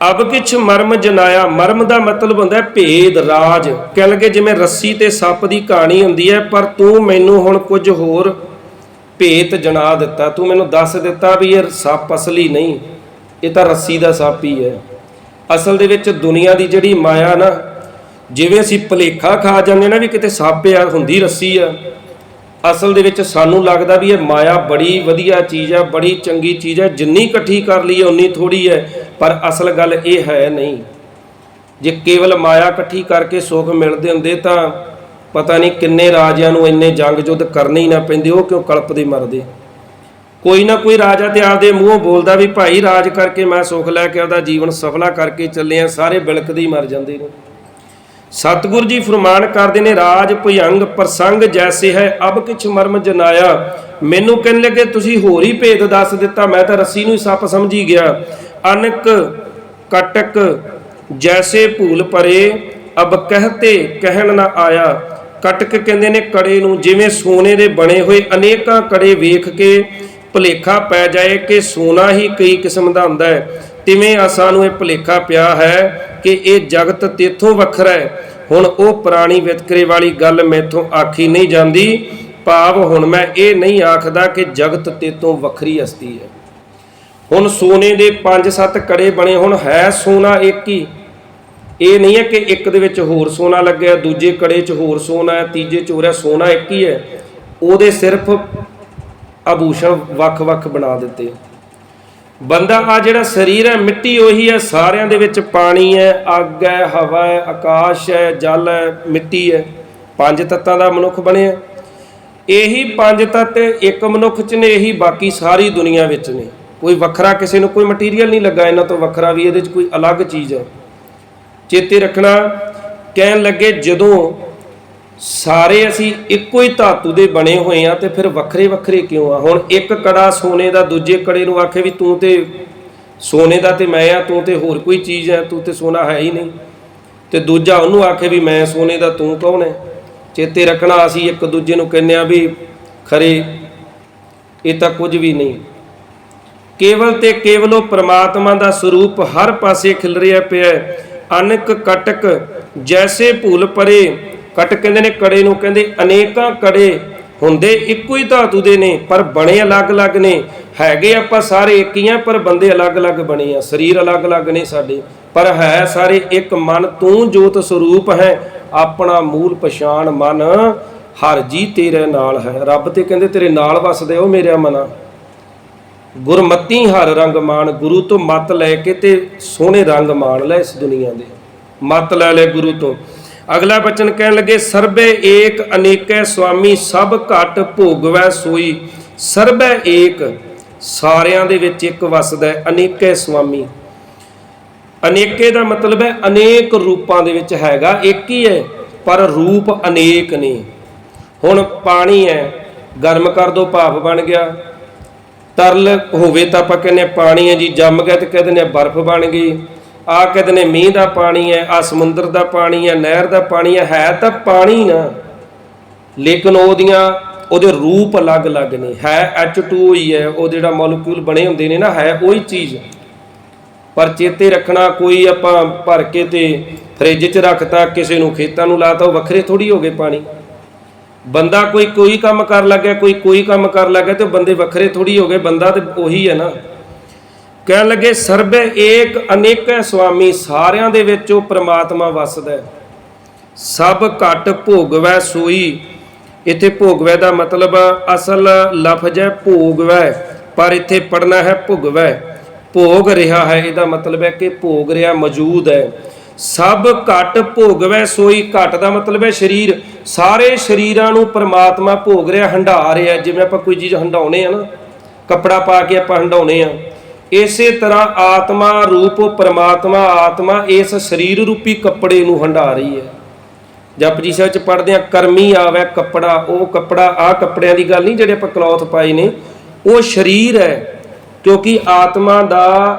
ਅਬ ਕਿਛ ਮਰਮ ਜਨਾਇਆ। ਮਰਮ ਦਾ ਮਤਲਬ ਹੁੰਦਾ ਭੇਦ, ਰਾਜ। ਕਹਿ ਲਗੇ ਜਿਵੇਂ ਰੱਸੀ ਤੇ ਸੱਪ ਦੀ ਕਹਾਣੀ ਹੁੰਦੀ ਹੈ, ਪਰ ਤੂੰ ਮੈਨੂੰ ਹੁਣ ਕੁਝ ਹੋਰ ਭੇਤ ਜਣਾ ਦਿੱਤਾ। ਤੂੰ ਮੈਨੂੰ ਦੱਸ ਦਿੱਤਾ ਵੀ ਇਹ ਸੱਪ ਅਸਲੀ ਨਹੀਂ, ਇਹ ਤਾਂ ਰੱਸੀ ਦਾ ਸੱਪ ਹੀ ਹੈ। ਅਸਲ ਦੇ ਵਿੱਚ ਦੁਨੀਆ ਦੀ ਜਿਹੜੀ ਮਾਇਆ ਨਾ, ਜਿਵੇਂ ਅਸੀਂ ਭਲੇਖਾ ਖਾ ਜਾਂਦੇ ਨਾ ਵੀ ਕਿਤੇ ਸੱਪ ਆ, ਹੁੰਦੀ ਰੱਸੀ ਆ, ਅਸਲ ਦੇ ਵਿੱਚ ਸਾਨੂੰ ਲੱਗਦਾ ਵੀ ਇਹ ਮਾਇਆ ਬੜੀ ਵਧੀਆ ਚੀਜ਼ ਆ, ਬੜੀ ਚੰਗੀ ਚੀਜ਼ ਹੈ ਜਿੰਨੀ ਇਕੱਠੀ ਕਰ ਲਈਏ, ਉਨੀ ਥੋੜੀ ਹੈ। ਪਰ ਅਸਲ ਗੱਲ ਇਹ ਹੈ ਨਹੀਂ। ਜੇ ਕੇਵਲ ਮਾਇਆ ਇਕੱਠੀ ਕਰਕੇ ਸੁੱਖ ਮਿਲਦੇ ਹੁੰਦੇ ਤਾਂ ਪਤਾ ਨਹੀਂ ਕਿੰਨੇ ਰਾਜਿਆਂ ਨੂੰ ਇੰਨੇ ਜੰਗ ਯੁੱਧ ਕਰਨੇ ਹੀ ਨਾ ਪੈਂਦੇ, ਉਹ ਕਿਉਂ ਕਲਪਦੇ ਮਰਦੇ? ਕੋਈ ਨਾ ਕੋਈ ਰਾਜਾ ਤੇ ਆਪਦੇ ਮੂੰਹੋਂ ਬੋਲਦਾ ਵੀ ਭਾਈ ਰਾਜ ਕਰਕੇ ਮੈਂ ਸੁੱਖ ਲੈ ਕੇ ਉਹਦਾ ਜੀਵਨ ਸਫਲਾ ਕਰਕੇ ਚੱਲੇ ਆ, ਸਾਰੇ ਬਿਲਕਦੇ ਹੀ ਮਰ ਜਾਂਦੇ ਨੇ। ਸਤਿਗੁਰ ਜੀ ਫਰਮਾਨ ਕਰਦੇ ਨੇ, ਰਾਜ ਭੁਯੰਗ ਪ੍ਰਸੰਗ ਜੈਸੇ ਹੈ, ਅਬ ਕਿਛ ਮਰਮ ਜਨਾਇਆ। ਮੈਨੂੰ ਕਹਿਣ ਲੱਗੇ, ਤੁਸੀਂ ਹੋਰ ਹੀ ਭੇਦ ਦੱਸ ਦਿੱਤਾ, ਮੈਂ ਤਾਂ ਰੱਸੀ ਨੂੰ ਹੀ ਸੱਪ ਸਮਝੀ ਗਿਆ। ਅਨਕ ਕਟਕ ਜੈਸੇ ਭੂਲ ਪਰੇ, ਅਬ ਕਹਤੇ ਕਹਿਣ ਨਾ ਆਇਆ। ਕਟਕ ਕਹਿੰਦੇ ਨੇ, ਕੜੇ ਨੂੰ ਜਿਵੇਂ ਸੋਨੇ ਦੇ ਬਣੇ ਹੋਏ ਅਨੇਕਾਂ ਕੜੇ ਵੇਖ ਕੇ ਭੁਲੇਖਾ ਪੈ ਜਾਏ ਕਿ ਸੋਨਾ ਹੀ ਕਈ ਕਿਸਮ ਦਾ ਹੁੰਦਾ ਹੈ। ਤਿਵੇਂ ਆਸਾਂ ਨੂੰ ਇਹ ਭੁਲੇਖਾ ਪਿਆ ਹੈ ਕਿ ਇਹ ਜਗਤ ਤੇਥੋਂ ਵੱਖਰਾ ਹੈ। ਹੁਣ ਉਹ ਪੁਰਾਣੀ ਵਿਤਕਰੇ ਵਾਲੀ ਗੱਲ ਮੈਥੋਂ ਆਖੀ ਨਹੀਂ ਜਾਂਦੀ। ਭਾਵ ਹੁਣ ਮੈਂ ਇਹ ਨਹੀਂ ਆਖਦਾ ਕਿ ਜਗਤ ਤੇਥੋਂ ਵੱਖਰੀ ਹਸਤੀ ਹੈ। ਹੁਣ ਸੋਨੇ ਦੇ 5-7 ਕੜੇ ਬਣੇ ਹੁਣ ਹੈ ਸੋਨਾ ਇੱਕ ਹੀ। ਇਹ ਨਹੀਂ ਹੈ ਕਿ ਇੱਕ ਦੇ ਵਿੱਚ ਹੋਰ ਸੋਨਾ ਲੱਗਿਆ, ਦੂਜੇ ਕੜੇ 'ਚ ਹੋਰ ਸੋਨਾ ਹੈ, ਤੀਜੇ 'ਚ ਹੋ ਰਿਹਾ ਸੋਨਾ ਇੱਕ ਹੀ ਹੈ। ਉਹਦੇ ਸਿਰਫ ਆਭੂਸ਼ਣ ਵੱਖ-ਵੱਖ ਬਣਾ ਦਿੱਤੇ। ਬੰਦਾ ਆ ਜਿਹੜਾ ਸਰੀਰ ਹੈ, ਮਿੱਟੀ ਉਹੀ ਹੈ, ਸਾਰਿਆਂ ਦੇ ਵਿੱਚ ਪਾਣੀ ਹੈ, ਅੱਗ ਹੈ, ਹਵਾ ਹੈ, ਆਕਾਸ਼ ਹੈ, ਜਲ ਹੈ, ਮਿੱਟੀ ਹੈ। ਪੰਜ ਤੱਤਾਂ ਦਾ ਮਨੁੱਖ ਬਣਿਆ। ਇਹੀ ਪੰਜ ਤੱਤ ਇੱਕ ਮਨੁੱਖ 'ਚ ਨੇ, ਇਹੀ ਬਾਕੀ ਸਾਰੀ ਦੁਨੀਆ ਵਿੱਚ ਨੇ। ਕੋਈ ਵੱਖਰਾ ਕਿਸੇ ਨੂੰ ਕੋਈ ਮਟੀਰੀਅਲ ਨਹੀਂ ਲੱਗਾ, ਇਹਨਾਂ ਤੋਂ ਵੱਖਰਾ ਵੀ ਇਹਦੇ 'ਚ ਕੋਈ ਅਲੱਗ ਚੀਜ਼ ਹੈ। ਚੇਤੇ ਰੱਖਣਾ, ਕਹਿਣ ਲੱਗੇ ਜਦੋਂ ਸਾਰੇ ਅਸੀਂ ਇੱਕੋ ਹੀ ਧਾਤੂ ਦੇ ਬਣੇ ਹੋਏ ਆ ਤੇ ਫਿਰ ਵੱਖਰੇ ਵੱਖਰੇ ਕਿਉਂ ਆ? ਹੁਣ ਇੱਕ ਕੜਾ ਸੋਨੇ ਦਾ, ਦੂਜੇ ਕੜੇ ਨੂੰ ਆਖੇ ਵੀ ਤੂੰ ਤੇ ਸੋਨੇ ਦਾ ਤੇ ਮੈਂ ਆ, ਤੂੰ ਤੇ ਹੋਰ ਕੋਈ ਚੀਜ਼ ਹੈ, ਤੂੰ ਤੇ ਸੋਨਾ ਹੈ ਹੀ ਨਹੀਂ। ਤੇ ਦੂਜਾ ਉਹਨੂੰ ਆਖੇ ਵੀ ਮੈਂ ਸੋਨੇ ਦਾ, ਤੂੰ ਕੌਣ ਹੈ? ਚੇਤੇ ਰੱਖਣਾ ਅਸੀਂ ਇੱਕ ਦੂਜੇ ਨੂੰ ਕਹਿੰਦੇ ਆ ਵੀ ਖਰੇ, ਇਹ ਤਾਂ ਕੁਝ ਵੀ ਨਹੀਂ। ਕੇਵਲ ਤੇ ਕੇਵਲ ਉਹ ਪ੍ਰਮਾਤਮਾ ਦਾ ਸਰੂਪ ਹਰ ਪਾਸੇ ਖਿਲ ਰਿਹਾ ਪਿਆ ਹੈ। ਅਨਕ ਕਟਕ ਜੈਸੇ ਭੂਲ ਪਰੇ ਕਟ ਕਹਿੰਦੇ ਨੇ ਕੜੇ ਨੂੰ ਕਹਿੰਦੇ ਅਨੇਕਾਂ ਕੜੇ, ਹੁੰਦੇ ਇੱਕੋ ਹੀ ਧਾਤੂ ਦੇ ਨੇ, ਪਰ ਬਣੇ ਅਲੱਗ-ਅਲੱਗ ਨੇ। ਹੈਗੇ ਆਪਾਂ ਸਾਰੇ ਇੱਕ ਹੀ ਆ, ਪਰ ਬੰਦੇ ਅਲੱਗ-ਅਲੱਗ ਬਣੇ ਆ, ਸਰੀਰ ਅਲੱਗ-ਅਲੱਗ ਨੇ ਸਾਡੇ। ਪਰ ਹੈ ਸਾਰੇ ਇੱਕ ਮਨ, ਤੂੰ ਜੋਤ ਸਰੂਪ ਹੈ, ਆਪਣਾ ਮੂਲ ਪਛਾਣ ਮਨ, ਹਰ ਜੀ ਤੇਰੇ ਨਾਲ ਹੈ। ਰੱਬ ਤੇ ਕਹਿੰਦੇ ਤੇਰੇ ਨਾਲ ਵਸਦੇ ਉਹ ਮੇਰਾ ਮਨਾ। ਗੁਰਮਤੀ ਹਰ ਰੰਗ ਮਾਣ, ਗੁਰੂ ਤੋਂ ਮਤ ਲੈ ਕੇ ਤੇ ਸੋਹਣੇ ਰੰਗ ਮਾਣ ਲੈ ਇਸ ਦੁਨੀਆ ਦੇ। ਮਤ ਲੈ ਲੈ ਗੁਰੂ ਤੋਂ। ਅਗਲਾ ਬਚਨ ਕਹਿਣ ਲੱਗੇ, ਸਰਬੇ ਏਕ ਅਨੇਕੈ ਸੁਆਮੀ, ਸਭ ਘਟ ਭੋਗਵੈ ਸੋਈ। ਸਰਬੈ ਏਕ, ਸਾਰਿਆਂ ਦੇ ਵਿੱਚ ਇੱਕ ਵਸਦਾ ਅਨੇਕੈ ਸੁਆਮੀ। ਅਨੇਕੇ ਦਾ ਮਤਲਬ ਹੈ, ਅਨੇਕ ਰੂਪਾਂ ਦੇ ਵਿੱਚ ਹੈਗਾ, ਇੱਕ ਹੀ ਹੈ, ਪਰ ਰੂਪ ਅਨੇਕ ਨੇ। ਹੁਣ ਪਾਣੀ ਹੈ, ਗਰਮ ਕਰ ਦੋ, ਭਾਫ ਬਣ ਗਿਆ। ਤਰਲ ਹੋਵੇ ਤਾਂ ਆਪਾਂ ਕਹਿੰਦੇ ਹਾਂ ਪਾਣੀ ਹੈ ਜੀ, ਜੰਮ ਗਿਆ ਤੇ ਕਹਿੰਦੇ ਨੇ ਬਰਫ਼ ਬਣ ਗਈ। ਆ ਕਹਿੰਦੇ ਨੇ ਮੀਂਹ ਦਾ ਪਾਣੀ ਹੈ ਆ ਸਮੁੰਦਰ ਦਾ ਪਾਣੀ ਹੈ, ਨਹਿਰ ਦਾ ਪਾਣੀ ਹੈ ਹੈ ਤਾਂ ਪਾਣੀ ਨਾ। ਲੇਕਿਨ ਉਹਦੀਆਂ, ਉਹਦੇ ਰੂਪ ਅਲੱਗ-ਅਲੱਗ ਨੇ। ਹੈ H2O ਹੀ ਹੈ, ਉਹ ਜਿਹੜਾ ਮੋਲੀਕਿਊਲ ਬਣੇ ਹੁੰਦੇ ਨੇ ਨਾ, ਹੈ ਉਹੀ ਚੀਜ਼। ਪਰ ਚੇਤੇ ਰੱਖਣਾ, ਕੋਈ ਆਪਾਂ ਭਰ ਕੇ ਤੇ ਫ੍ਰਿਜ 'ਚ ਰੱਖਤਾ, ਕਿਸੇ ਨੂੰ ਖੇਤਾਂ ਨੂੰ ਲਾਤਾ, ਉਹ ਵੱਖਰੇ ਥੋੜੀ ਹੋ ਗਏ ਪਾਣੀ। ਬੰਦਾ ਕੋਈ ਕੋਈ ਕੰਮ ਕਰ ਲੱਗਿਆ, ਕੋਈ ਕੋਈ ਕੰਮ ਕਰ ਲੱਗਿਆ ਤੇ ਬੰਦੇ ਵੱਖਰੇ ਥੋੜੀ ਹੋ ਗਏ, ਬੰਦਾ ਤੇ ਉਹੀ ਹੈ ਨਾ। ਕਹਿਣ ਲੱਗੇ, ਸਰਬੇ ਏਕ ਅਨੇਕੈ ਸੁਆਮੀ, ਸਾਰਿਆਂ ਦੇ ਵਿੱਚ ਉਹ ਪ੍ਰਮਾਤਮਾ ਵਸਦਾ ਹੈ। ਸਭ ਘਟ ਭੋਗਵੈ ਸੋਈ। ਇੱਥੇ ਭੋਗਵੈ ਦਾ ਮਤਲਬ ਅਸਲ ਲਫ਼ਜ਼ ਹੈ ਭੋਗਵੈ, ਪਰ ਇੱਥੇ ਪੜਨਾ ਹੈ ਭੁਗਵੈ। ਭੋਗ ਰਿਹਾ ਹੈ, ਇਹਦਾ ਮਤਲਬ ਹੈ ਕਿ ਭੋਗ ਰਿਹਾ ਮੌਜੂਦ ਹੈ। ਸਭ ਘਟ ਭੋਗਵੈ, ਸੋਈ ਘਟ ਦਾ ਮਤਲਬ ਹੈ ਸਰੀਰ। ਸਾਰੇ ਸਰੀਰਾਂ ਨੂੰ ਪ੍ਰਮਾਤਮਾ ਭੋਗ ਰਿਹਾ ਹੰਢਾ ਰਿਹਾ। ਜਿਵੇਂ ਆਪਾਂ ਕੋਈ ਚੀਜ਼ ਹੰਡਾਉਨੇ ਆ ਨਾ, ਕੱਪੜਾ ਪਾ ਕੇ ਆਪਾਂ ਹੰਡਾਉਨੇ ਆ। ਇਸੇ ਤਰ੍ਹਾਂ ਆਤਮਾ ਰੂਪ, ਪਰਮਾਤਮਾ ਆਤਮਾ ਇਸ ਸਰੀਰ ਰੂਪੀ ਕੱਪੜੇ ਨੂੰ ਹੰਢਾ ਰਹੀ ਹੈ। ਜਪਜੀ ਸਾਹਿਬ ਚ ਪੜਦੇ ਆ ਕਰਮੀ ਆਵੇ ਕੱਪੜਾ। ਉਹ ਕੱਪੜਾ, ਆ ਕੱਪੜਿਆਂ ਦੀ ਗੱਲ ਨਹੀਂ, ਜਿਹੜੇ ਆਪਾਂ ਕਲੌਥ ਪਾਏ ਨੇ, ਉਹ ਸਰੀਰ ਹੈ। ਕਿਉਂਕਿ ਆਤਮਾ ਦਾ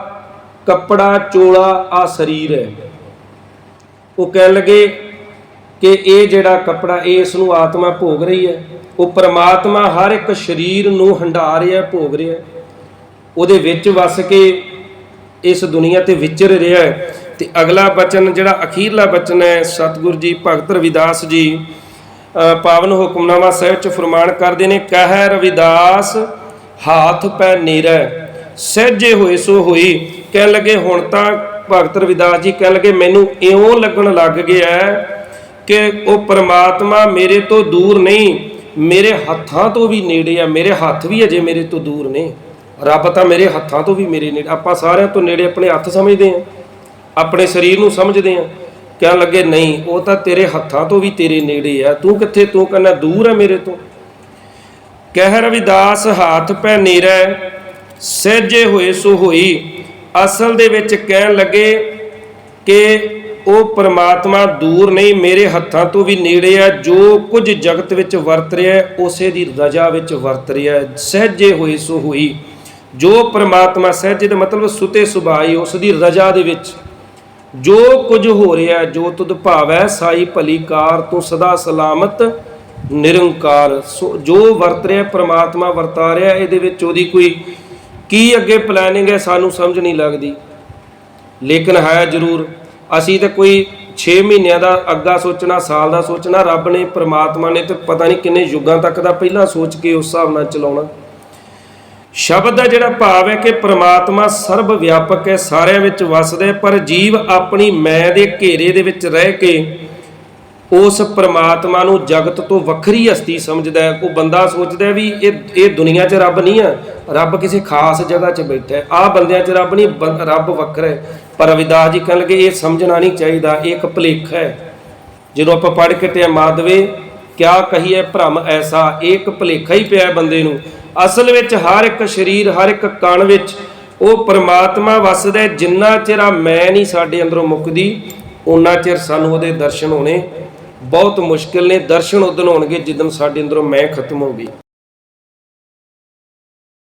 ਕੱਪੜਾ, ਚੋਲਾ, ਆ ਸਰੀਰ ਹੈ। ਉਹ ਕਹਿਣ ਲੱਗੇ ਕਿ ਇਹ ਜਿਹੜਾ ਕੱਪੜਾ, ਇਹ ਇਸ ਨੂੰ ਆਤਮਾ ਭੋਗ ਰਹੀ ਹੈ। ਉਹ ਪਰਮਾਤਮਾ ਹਰ ਇੱਕ ਸਰੀਰ ਨੂੰ ਹੰਢਾ ਰਿਹਾ, ਭੋਗ ਰਿਹਾ ਉਹਦੇ ਵਿੱਚ ਵਸ ਕੇ ਇਸ ਦੁਨੀਆ ਤੇ ਵਿਚਰ ਰਿਹਾ ਹੈ। ਤੇ ਅਗਲਾ ਬਚਨ, ਜਿਹੜਾ ਅਖੀਰਲਾ ਬਚਨ ਹੈ, ਸਤਿਗੁਰੂ ਜੀ, ਭਗਤ ਰਵਿਦਾਸ ਜੀ ਪਾਵਨ ਹੁਕਮਨਾਮਾ ਸਾਹਿਬ ਚ ਫਰਮਾਨ ਕਰਦੇ ਨੇ, ਕਹਿ ਰਵਿਦਾਸ, ਹਾਥ ਪੈ ਨੀਰੈ, ਸਹਿਜੇ ਹੋਏ ਸੋ ਹੋਈ। ਕਹਿਣ ਲੱਗੇ, ਹੁਣ ਤਾਂ ਭਗਤ ਰਵਿਦਾਸ ਜੀ ਕਹਿਣ ਲੱਗੇ, ਮੈਨੂੰ ਇਉਂ ਲੱਗਣ ਲੱਗ ਗਿਆ ਕਿ ਉਹ ਪ੍ਰਮਾਤਮਾ ਮੇਰੇ ਤੋਂ ਦੂਰ ਨਹੀਂ, ਮੇਰੇ ਹੱਥਾਂ ਤੋਂ ਵੀ ਨੇੜੇ ਆ, ਮੇਰੇ ਹੱਥ ਵੀ ਅਜੇ ਮੇਰੇ ਤੋਂ ਦੂਰ ਨੇ। ਰੱਬ ਤਾਂ ਮੇਰੇ ਹੱਥਾਂ ਤੋਂ ਵੀ ਮੇਰੇ ਨੇੜੇ, ਆਪਾਂ ਸਾਰਿਆਂ ਤੋਂ ਨੇੜੇ ਆਪਣੇ ਹੱਥ ਸਮਝਦੇ ਆ ਆਪਣੇ ਸਰੀਰ ਨੂੰ ਸਮਝਦੇ ਆ ਕਹਿਣ ਲੱਗੇ, ਨਹੀਂ, ਉਹ ਤਾਂ ਤੇਰੇ ਹੱਥਾਂ ਤੋਂ ਵੀ ਤੇਰੇ ਨੇੜੇ ਆ, ਤੂੰ ਕਿੱਥੇ, ਤੂੰ ਕਹਿੰਦਾ ਦੂਰ ਆ ਮੇਰੇ ਤੋਂ। ਕਹਿ ਰਵਿਦਾਸ, ਹੱਥ ਪੈ ਨੀਰੈ, ਸਹਿਜੇ ਹੋਏ ਸੋ ਹੋਈ। ਅਸਲ ਦੇ ਵਿੱਚ ਕਹਿਣ ਲੱਗੇ ਕਿ ਉਹ ਪਰਮਾਤਮਾ ਦੂਰ ਨਹੀਂ ਮੇਰੇ ਹੱਥਾਂ ਤੋਂ ਵੀ ਨੇੜੇ ਆ ਜੋ ਕੁਝ ਜਗਤ ਵਿੱਚ ਵਰਤ ਰਿਹਾ ਹੈ, ਉਸੇ ਦੀ ਰਜਾ ਵਿੱਚ ਵਰਤ ਰਿਹਾ ਹੈ। ਸਹਿਜੇ ਹੋਏ ਸੋ ਹੋਈ ਜੋ ਪਰਮਾਤਮਾ ਸਹਿਜੇ ਦਾ ਮਤਲਬ ਸੁਤੇ ਸੁਭਾਈ ਉਸ ਦੀ ਰਜਾ ਦੇ ਵਿੱਚ ਜੋ ਕੁਝ ਹੋ ਰਿਹਾ ਜੋ ਤੁਧ ਭਾਵੈ ਸਾਈ ਭਲੀ ਕਾਰ ਤੂੰ ਸਦਾ ਸਲਾਮਤ ਨਿਰੰਕਾਰ ਸੋ ਜੋ ਵਰਤ ਰਿਹਾ ਪਰਮਾਤਮਾ ਵਰਤਾ ਰਿਹਾ ਇਹਦੇ ਵਿੱਚ ਉਹਦੀ ਕੋਈ ਕੀ ਅੱਗੇ ਪਲੈਨਿੰਗ ਹੈ ਸਾਨੂੰ ਸਮਝ ਨਹੀਂ ਲੱਗਦੀ। ਲੇਕਿਨ ਹੈ ਜ਼ਰੂਰ, ਅਸੀਂ ਤਾਂ ਕੋਈ 6 ਮਹੀਨਿਆਂ ਦਾ ਅੱਗਾ ਸੋਚਣਾ, ਸਾਲ ਦਾ ਸੋਚਣਾ, ਰੱਬ ਨੇ, ਪ੍ਰਮਾਤਮਾ ਨੇ ਤੇ ਪਤਾ ਨਹੀਂ ਕਿੰਨੇ ਯੁੱਗਾਂ ਤੱਕ ਦਾ ਪਹਿਲਾਂ ਸੋਚ ਕੇ ਉਸ ਹਿਸਾਬ ਨਾਲ ਚਲਾਉਣਾ। ਸ਼ਬਦ ਦਾ ਜਿਹੜਾ ਭਾਵ ਹੈ ਕਿ ਪ੍ਰਮਾਤਮਾ ਸਰਬ ਵਿਆਪਕ ਹੈ, ਸਾਰਿਆਂ ਵਿੱਚ ਵਸਦਾ ਹੈ, ਪਰ ਜੀਵ ਆਪਣੀ ਮੈਂ ਦੇ ਘੇਰੇ ਦੇ ਵਿੱਚ ਰਹਿ ਕੇ ਉਸ ਪ੍ਰਮਾਤਮਾ ਨੂੰ ਜਗਤ ਤੋਂ ਵੱਖਰੀ ਹਸਤੀ ਸਮਝਦਾ ਹੈ। ਉਹ ਬੰਦਾ ਸੋਚਦਾ ਹੈ ਵੀ ਇਹ ਇਹ ਦੁਨੀਆ 'ਚ ਰੱਬ ਨਹੀਂ ਆ। ਰੱਬ ਕਿਸੇ ਖਾਸ ਜਗ੍ਹਾ 'ਚ ਬੈਠਾ ਹੈ। ਆ ਬੰਦਿਆਂ 'ਚ ਰੱਬ ਨਹੀਂ ਰੱਬ ਵੱਖਰਾ ਹੈ। ਪਰ ਰਵਿਦਾਸ ਜੀ ਕਹਿਣ ਲੱਗੇ, ਇਹ ਸਮਝਣਾ ਨਹੀਂ ਚਾਹੀਦਾ, ਇਹ ਇੱਕ ਭੁਲੇਖਾ ਹੈ। ਜਦੋਂ ਆਪਾਂ ਪੜ੍ਹ ਕੇ ਤੇ ਮਾਧਵੇ ਕਿਆ ਕਹੀਏ, ਭ੍ਰਮ ਐਸਾ, ਇਹ ਇੱਕ ਭੁਲੇਖਾ ਹੀ ਪਿਆ ਬੰਦੇ ਨੂੰ। ਅਸਲ ਵਿੱਚ ਹਰ ਇੱਕ ਸਰੀਰ, ਹਰ ਇੱਕ ਕਣ ਵਿੱਚ ਉਹ ਪਰਮਾਤਮਾ ਵਸਦਾ ਜਿੰਨਾ ਚਿਰ ਮੈਂ ਨਹੀਂ ਸਾਡੇ ਅੰਦਰੋਂ ਮੁੱਕਦੀ ਉਨਾ ਚਿਰ ਸਾਨੂੰ ਉਹਦੇ ਦਰਸ਼ਨ ਹੋਣੇ ਬਹੁਤ ਮੁਸ਼ਕਿਲ ਨੇ ਦਰਸ਼ਨ ਉਦੋਂ ਹੋਣਗੇ ਜਿੱਦਨ ਸਾਡੇ ਅੰਦਰੋਂ ਮੈਂ ਖਤਮ ਹੋ ਗਈ